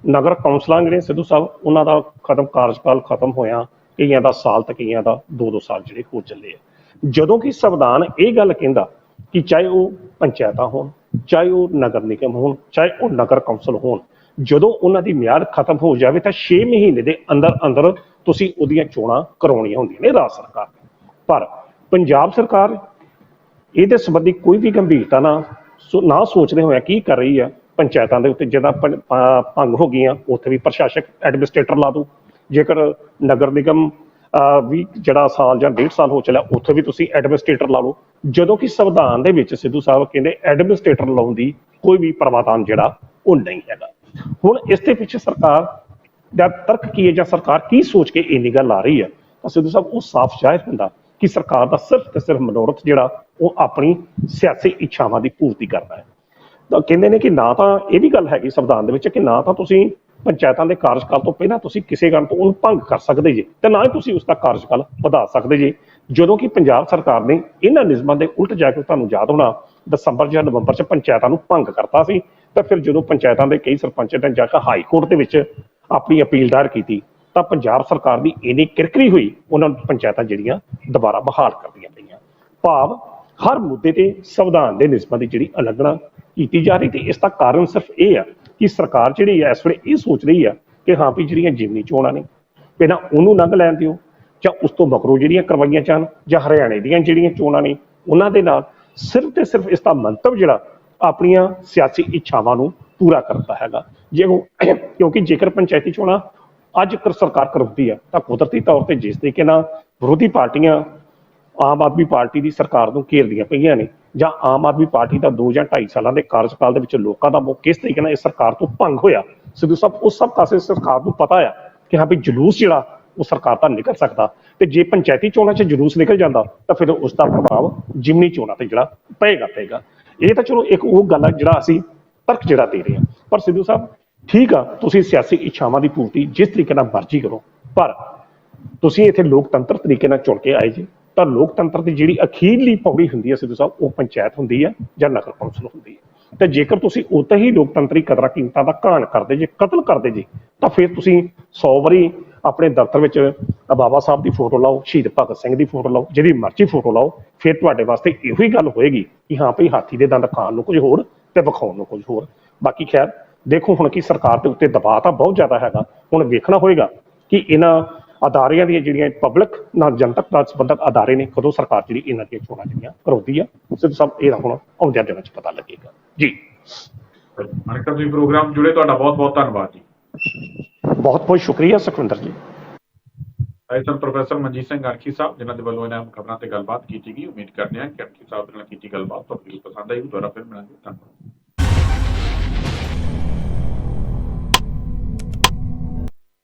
ਨਗਰ ਕੌਂਸਲਾਂ ਜਿਹੜੇ ਸਿੱਧੂ ਸਾਹਿਬ, ਉਹਨਾਂ ਦਾ ਖਤਮ ਕਾਰਜਕਾਲ ਖਤਮ ਹੋਇਆ, ਕਈਆਂ ਦਾ ਸਾਲ ਤੇ ਕਈਆਂ ਦਾ 2-2 ਸਾਲ ਜਿਹੜੇ ਹੋ ਚੱਲੇ ਆ। ਜਦੋਂ ਕਿ ਸੰਵਿਧਾਨ ਇਹ ਗੱਲ ਕਹਿੰਦਾ ਕਿ ਚਾਹੇ ਉਹ ਪੰਚਾਇਤਾਂ ਹੋਣ, ਚਾਹੇ ਉਹ ਨਗਰ ਨਿਗਮ ਹੋਣ, ਚਾਹੇ ਉਹ ਨਗਰ ਕੌਂਸਲ ਹੋਣ ਜਦੋਂ ਉਹਨਾਂ ਦੀ ਮਿਆਦ ਖਤਮ ਹੋ ਜਾਵੇ ਤਾਂ 6 ਮਹੀਨੇ ਦੇ ਅੰਦਰ ਅੰਦਰ ਤੁਸੀਂ ਉਹਦੀਆਂ ਚੋਣਾਂ ਕਰਾਉਣੀਆਂ ਹੁੰਦੀਆਂ ਨੇ ਰਾਜ ਸਰਕਾਰ ਪਰ ਪੰਜਾਬ ਸਰਕਾਰ ਇਹਦੇ ਸੰਬੰਧੀ ਕੋਈ ਵੀ ਗੰਭੀਰਤਾ ਨਾ ਸੋ- ਨਾ ਸੋਚਦੇ ਹੋਇਆ ਕੀ ਕਰ ਰਹੀ ਆ, ਪੰਚਾਇਤਾਂ ਦੇ ਉੱਤੇ ਜਿਹਦਾ ਭੰ- ਭੰਗ ਹੋ ਗਈਆਂ, ਉੱਥੇ ਵੀ ਪ੍ਰਸ਼ਾਸਕ ਐਡਮਿਨਿਸਟ੍ਰੇਟਰ ਲਾ ਦੋ। ਜੇਕਰ ਨਗਰ ਨਿਗਮ ਵੀ ਜਿਹੜਾ ਸਾਲ ਜਾਂ ਡੇਢ ਸਾਲ ਹੋ ਚੱਲਿਆ, ਉੱਥੇ ਵੀ ਤੁਸੀਂ ਐਡਮਿਨਿਸਟ੍ਰੇਟਰ ਲਾ ਲਓ। ਜਦੋਂ ਕਿ ਸੰਵਿਧਾਨ ਦੇ ਵਿੱਚ ਸਿੱਧੂ ਸਾਹਿਬ ਕਹਿੰਦੇ ਐਡਮਿਨਿਸਟ੍ਰੇਟਰ ਲਾਉਣ ਦੀ ਕੋਈ ਵੀ ਪ੍ਰਵਾਧਾਨ ਜਿਹੜਾ ਉਹ ਨਹੀਂ ਹੈਗਾ। ਹੁਣ ਇਸ ਦੇ ਪਿੱਛੇ ਸਰਕਾਰ ਦਾ ਤਰਕ ਕੀ ਹੈ ਜਾਂ ਸਰਕਾਰ ਕੀ ਸੋਚ ਕੇ ਇੰਨੀ ਗੱਲ ਆ ਰਹੀ ਹੈ? ਤਾਂ ਸਿੱਧੂ ਸਾਹਿਬ, ਉਹ ਸਾਫ਼ ਜ਼ਾਹਿਰ ਹੁੰਦਾ ਕਿ ਸਰਕਾਰ ਦਾ ਸਿਰਫ ਤੇ ਸਿਰਫ ਮਨੋਰਥ ਜਿਹੜਾ, ਉਹ ਆਪਣੀ ਸਿਆਸੀ ਇੱਛਾਵਾਂ ਦੀ ਪੂਰਤੀ ਕਰਦਾ ਹੈ। ਤਾਂ ਕਹਿੰਦੇ ਨੇ ਕਿ ਨਾ ਤਾਂ ਇਹ ਵੀ ਗੱਲ ਹੈਗੀ ਸੰਵਿਧਾਨ ਦੇ ਵਿੱਚ ਕਿ ਨਾ ਤਾਂ ਤੁਸੀਂ ਪੰਚਾਇਤਾਂ ਦੇ ਕਾਰਜਕਾਲ ਤੋਂ ਪਹਿਲਾਂ ਤੁਸੀਂ ਕਿਸੇ ਗੱਲ ਤੋਂ ਉਹਨੂੰ ਭੰਗ ਕਰ ਸਕਦੇ ਜੇ ਤੇ ਨਾ ਹੀ ਤੁਸੀਂ ਉਸ ਦਾ ਕਾਰਜਕਾਲ ਵਧਾ ਸਕਦੇ ਜੇ। ਜਦੋਂ ਕਿ ਪੰਜਾਬ ਸਰਕਾਰ ਨੇ ਇਹਨਾਂ ਨਿਯਮਾਂ ਦੇ ਉਲਟ ਜਾ ਕੇ ਤੁਹਾਨੂੰ ਯਾਦ ਹੋਣਾ, ਦਸੰਬਰ ਜਾਂ ਨਵੰਬਰ ਚ ਪੰਚਾਇਤਾਂ ਨੂੰ ਭੰਗ ਕਰਤਾ ਸੀ। ਤਾਂ ਫਿਰ ਜਦੋਂ ਪੰਚਾਇਤਾਂ ਦੇ ਕਈ ਸਰਪੰਚਾਂ ਨੇ ਜਾ ਕੇ ਹਾਈ ਕੋਰਟ ਦੇ ਵਿੱਚ ਆਪਣੀ ਅਪੀਲ ਦਾਇਰ ਕੀਤੀ, ਤਾਂ ਪੰਜਾਬ ਸਰਕਾਰ ਦੀ ਇੰਨੀ ਕਿਰਕਰੀ ਹੋਈ, ਉਹਨਾਂ ਨੂੰ ਪੰਚਾਇਤਾਂ ਜਿਹੜੀਆਂ ਦੁਬਾਰਾ ਬਹਾਲ ਕਰਦੀਆਂ ਪਈਆਂ। ਭਾਵ ਹਰ ਮੁੱਦੇ ਤੇ ਸੰਵਿਧਾਨ ਦੇ ਨਿਯਮਾਂ ਦੀ ਜਿਹੜੀ ਉਲੰਘਣਾ ਕੀਤੀ ਜਾ ਰਹੀ ਤੇ ਇਸ ਦਾ ਕਾਰਨ ਸਿਰਫ ਇਹ ਆ ਕਿ ਸਰਕਾਰ ਜਿਹੜੀ ਹੈ ਇਸ ਵੇਲੇ ਇਹ ਸੋਚ ਰਹੀ ਆ ਕਿ ਹਾਂ ਵੀ ਜਿਹੜੀਆਂ ਜਿਮਨੀ ਚੋਣਾਂ ਨੇ, ਪਹਿਲਾਂ ਉਹਨੂੰ ਲੰਘ ਲੈਣ ਦਿਓ, ਜਾਂ ਉਸ ਤੋਂ ਮਗਰੋਂ ਜਿਹੜੀਆਂ ਕਰਵਾਈਆਂ ਜਾਣ, ਜਾਂ ਹਰਿਆਣੇ ਦੀਆਂ ਜਿਹੜੀਆਂ ਚੋਣਾਂ ਨੇ, ਉਹਨਾਂ ਦੇ ਨਾਲ ਸਿਰਫ ਤੇ ਸਿਰਫ ਇਸ ਦਾ ਮੰਤਵ ਜਿਹੜਾ ਆਪਣੀਆਂ ਸਿਆਸੀ ਇੱਛਾਵਾਂ ਨੂੰ ਪੂਰਾ ਕਰਦਾ ਹੈਗਾ। ਜੇ ਉਹ ਕਿਉਂਕਿ ਜੇਕਰ ਪੰਚਾਇਤੀ ਚੋਣਾਂ ਅੱਜ ਕਰ ਸਰਕਾਰ ਕਰਦੀ ਹੈ ਤਾਂ ਕੁਦਰਤੀ ਤੌਰ ਤੇ ਜਿਸ ਤਰੀਕੇ ਨਾਲ ਵਿਰੋਧੀ ਪਾਰਟੀਆਂ ਆਮ ਆਦਮੀ ਪਾਰਟੀ ਦੀ ਸਰਕਾਰ ਨੂੰ ਘੇਰਦੀਆਂ ਪਈਆਂ ਨੇ, ਜਾਂ ਆਮ ਆਦਮੀ ਪਾਰਟੀ ਦਾ 2 ਜਾਂ 2.5 ਸਾਲਾਂ ਦੇ ਕਾਰਜਕਾਲ ਦੇ ਵਿੱਚ ਲੋਕਾਂ ਦਾ ਮੋਹ ਕਿਸ ਤਰੀਕੇ ਨਾਲ ਇਸ ਸਰਕਾਰ ਤੋਂ ਭੰਗ ਹੋਇਆ, ਸਿੱਧੂ ਸਾਹਿਬ, ਉਸ ਸਭ ਪਾਸੇ ਸਰਕਾਰ ਨੂੰ ਪਤਾ ਆ ਕਿ ਹਾਂ ਵੀ ਜਲੂਸ ਜਿਹੜਾ, ਉਹ ਸਰਕਾਰ ਤਾਂ ਨਿਕਲ ਸਕਦਾ। ਤੇ ਜੇ ਪੰਚਾਇਤੀ ਚੋਣਾਂ 'ਚ ਜਲੂਸ ਨਿਕਲ ਜਾਂਦਾ, ਤਾਂ ਫਿਰ ਉਸ ਦਾ ਪ੍ਰਭਾਵ ਜਿਮਨੀ ਚੋਣਾਂ ਤੇ ਜਿਹੜਾ ਪਏਗਾ ਪਏਗਾ ਇਹ ਤਾਂ ਚਲੋ ਇੱਕ ਉਹ ਗੱਲ ਆ ਜਿਹੜਾ ਅਸੀਂ ਤਰਕ ਜਿਹੜਾ ਦੇ ਰਹੇ ਹਾਂ। ਪਰ ਸਿੱਧੂ ਸਾਹਿਬ, ਠੀਕ ਆ, ਤੁਸੀਂ ਸਿਆਸੀ ਇੱਛਾਵਾਂ ਦੀ ਪੂਰਤੀ ਜਿਸ ਤਰੀਕੇ ਨਾਲ ਮਰਜ਼ੀ ਕਰੋ, ਪਰ ਤੁਸੀਂ ਇੱਥੇ ਲੋਕਤੰਤਰ ਤਰੀਕੇ ਨਾਲ ਚੁਣ ਕੇ ਆਏ ਜੀ, ਤਾਂ ਲੋਕਤੰਤਰ ਦੀ ਜਿਹੜੀ ਅਖੀਰਲੀ ਪੌੜੀ ਹੁੰਦੀ ਹੈ ਸਿੱਧੂ ਸਾਹਿਬ, ਉਹ ਪੰਚਾਇਤ ਹੁੰਦੀ ਹੈ ਜਾਂ ਨਗਰ ਕੌਂਸਲ ਹੁੰਦੀ ਹੈ ਤੇ ਜੇਕਰ ਤੁਸੀਂ ਉੱਤੇ ਹੀ ਲੋਕਤੰਤਰੀ ਕਦਰਾਂ ਕੀਮਤਾਂ ਦਾ ਘਾਣ ਕਰਦੇ ਜੇ, ਕਤਲ ਕਰਦੇ ਜੇ, ਤਾਂ ਫਿਰ ਤੁਸੀਂ 100 ਵਾਰੀ ਆਪਣੇ ਦਫ਼ਤਰ ਵਿੱਚ ਬਾਬਾ ਸਾਹਿਬ ਦੀ ਫੋਟੋ ਲਾਓ, ਸ਼ਹੀਦ ਭਗਤ ਸਿੰਘ ਦੀ ਫੋਟੋ ਲਾਓ, ਜਿਹਦੀ ਮਰਜ਼ੀ ਫੋਟੋ ਲਾਓ, ਫਿਰ ਤੁਹਾਡੇ ਵਾਸਤੇ ਇਹੋ ਹੀ ਗੱਲ ਹੋਏਗੀ ਕਿ ਹਾਂ ਭਈ ਹਾਥੀ ਦੇ ਦੰਦ ਖਾਣ ਨੂੰ ਕੁਝ ਹੋਰ ਤੇ ਵਿਖਾਉਣ ਨੂੰ ਕੁਝ ਹੋਰ। ਬਾਕੀ ਖੈਰ, ਦੇਖੋ ਹੁਣ ਕੀ ਸਰਕਾਰ ਦੇ ਉੱਤੇ ਦਬਾਅ ਤਾਂ ਬਹੁਤ ਜ਼ਿਆਦਾ ਹੈਗਾ। ਹੁਣ ਵੇਖਣਾ ਹੋਏਗਾ ਕਿ ਇਹਨਾਂ ਅਦਾਰਿਆਂ ਦੀਆਂ ਜਿਹੜੀਆਂ ਪਬਲਿਕ ਨਾਲ ਜਨਤਕ ਨਾਲ ਸੰਬੰਧਤ ਅਦਾਰੇ ਨੇ, ਕਦੋਂ ਸਰਕਾਰ ਜਿਹੜੀ ਇਹਨਾਂ ਦੀਆਂ ਚੋਣਾਂ ਜਿਹੜੀਆਂ ਕਰਾਉਂਦੀ ਆ ਸਿੱਧੂ ਸਭ ਇਹਦਾ ਹੁਣ ਆਉਂਦਿਆਂ ਦਿਨਾਂ 'ਚ ਪਤਾ ਲੱਗੇਗਾ। ਜੀ। ਮਨਕਰ ਤੁਸੀਂ ਪ੍ਰੋਗਰਾਮ ਜੁੜੇ, ਤੁਹਾਡਾ ਬਹੁਤ ਬਹੁਤ ਧੰਨਵਾਦ ਜੀ। ਬਹੁਤ ਬਹੁਤ ਸ਼ੁਕਰੀਆ ਸੁਖਵਿੰਦਰ ਜੀ। ਐਸਨ ਪ੍ਰੋਫੈਸਰ ਮਨਜੀਤ ਸਿੰਘ ਅਰਖੀ ਸਾਹਿਬ, ਜਿਨ੍ਹਾਂ ਦੇ ਵੱਲੋਂ ਇਹਨਾਂ ਖਬਰਾਂ ਤੇ ਗੱਲਬਾਤ ਕੀਤੀ ਗਈ, ਉਮੀਦ ਕਰਦੇ ਹਾਂ ਕਿ ਅਰਖੀ ਸਾਹਿਬ ਦੇ ਨਾਲ ਕੀਤੀ ਗੱਲਬਾਤ ਤੁਹਾਨੂੰ ਪਸੰਦ ਆਈ ਦੁਬਾਰਾ ਫਿਰ ਮਿਲਾਂਗੇ। ਧੰਨਵਾਦ।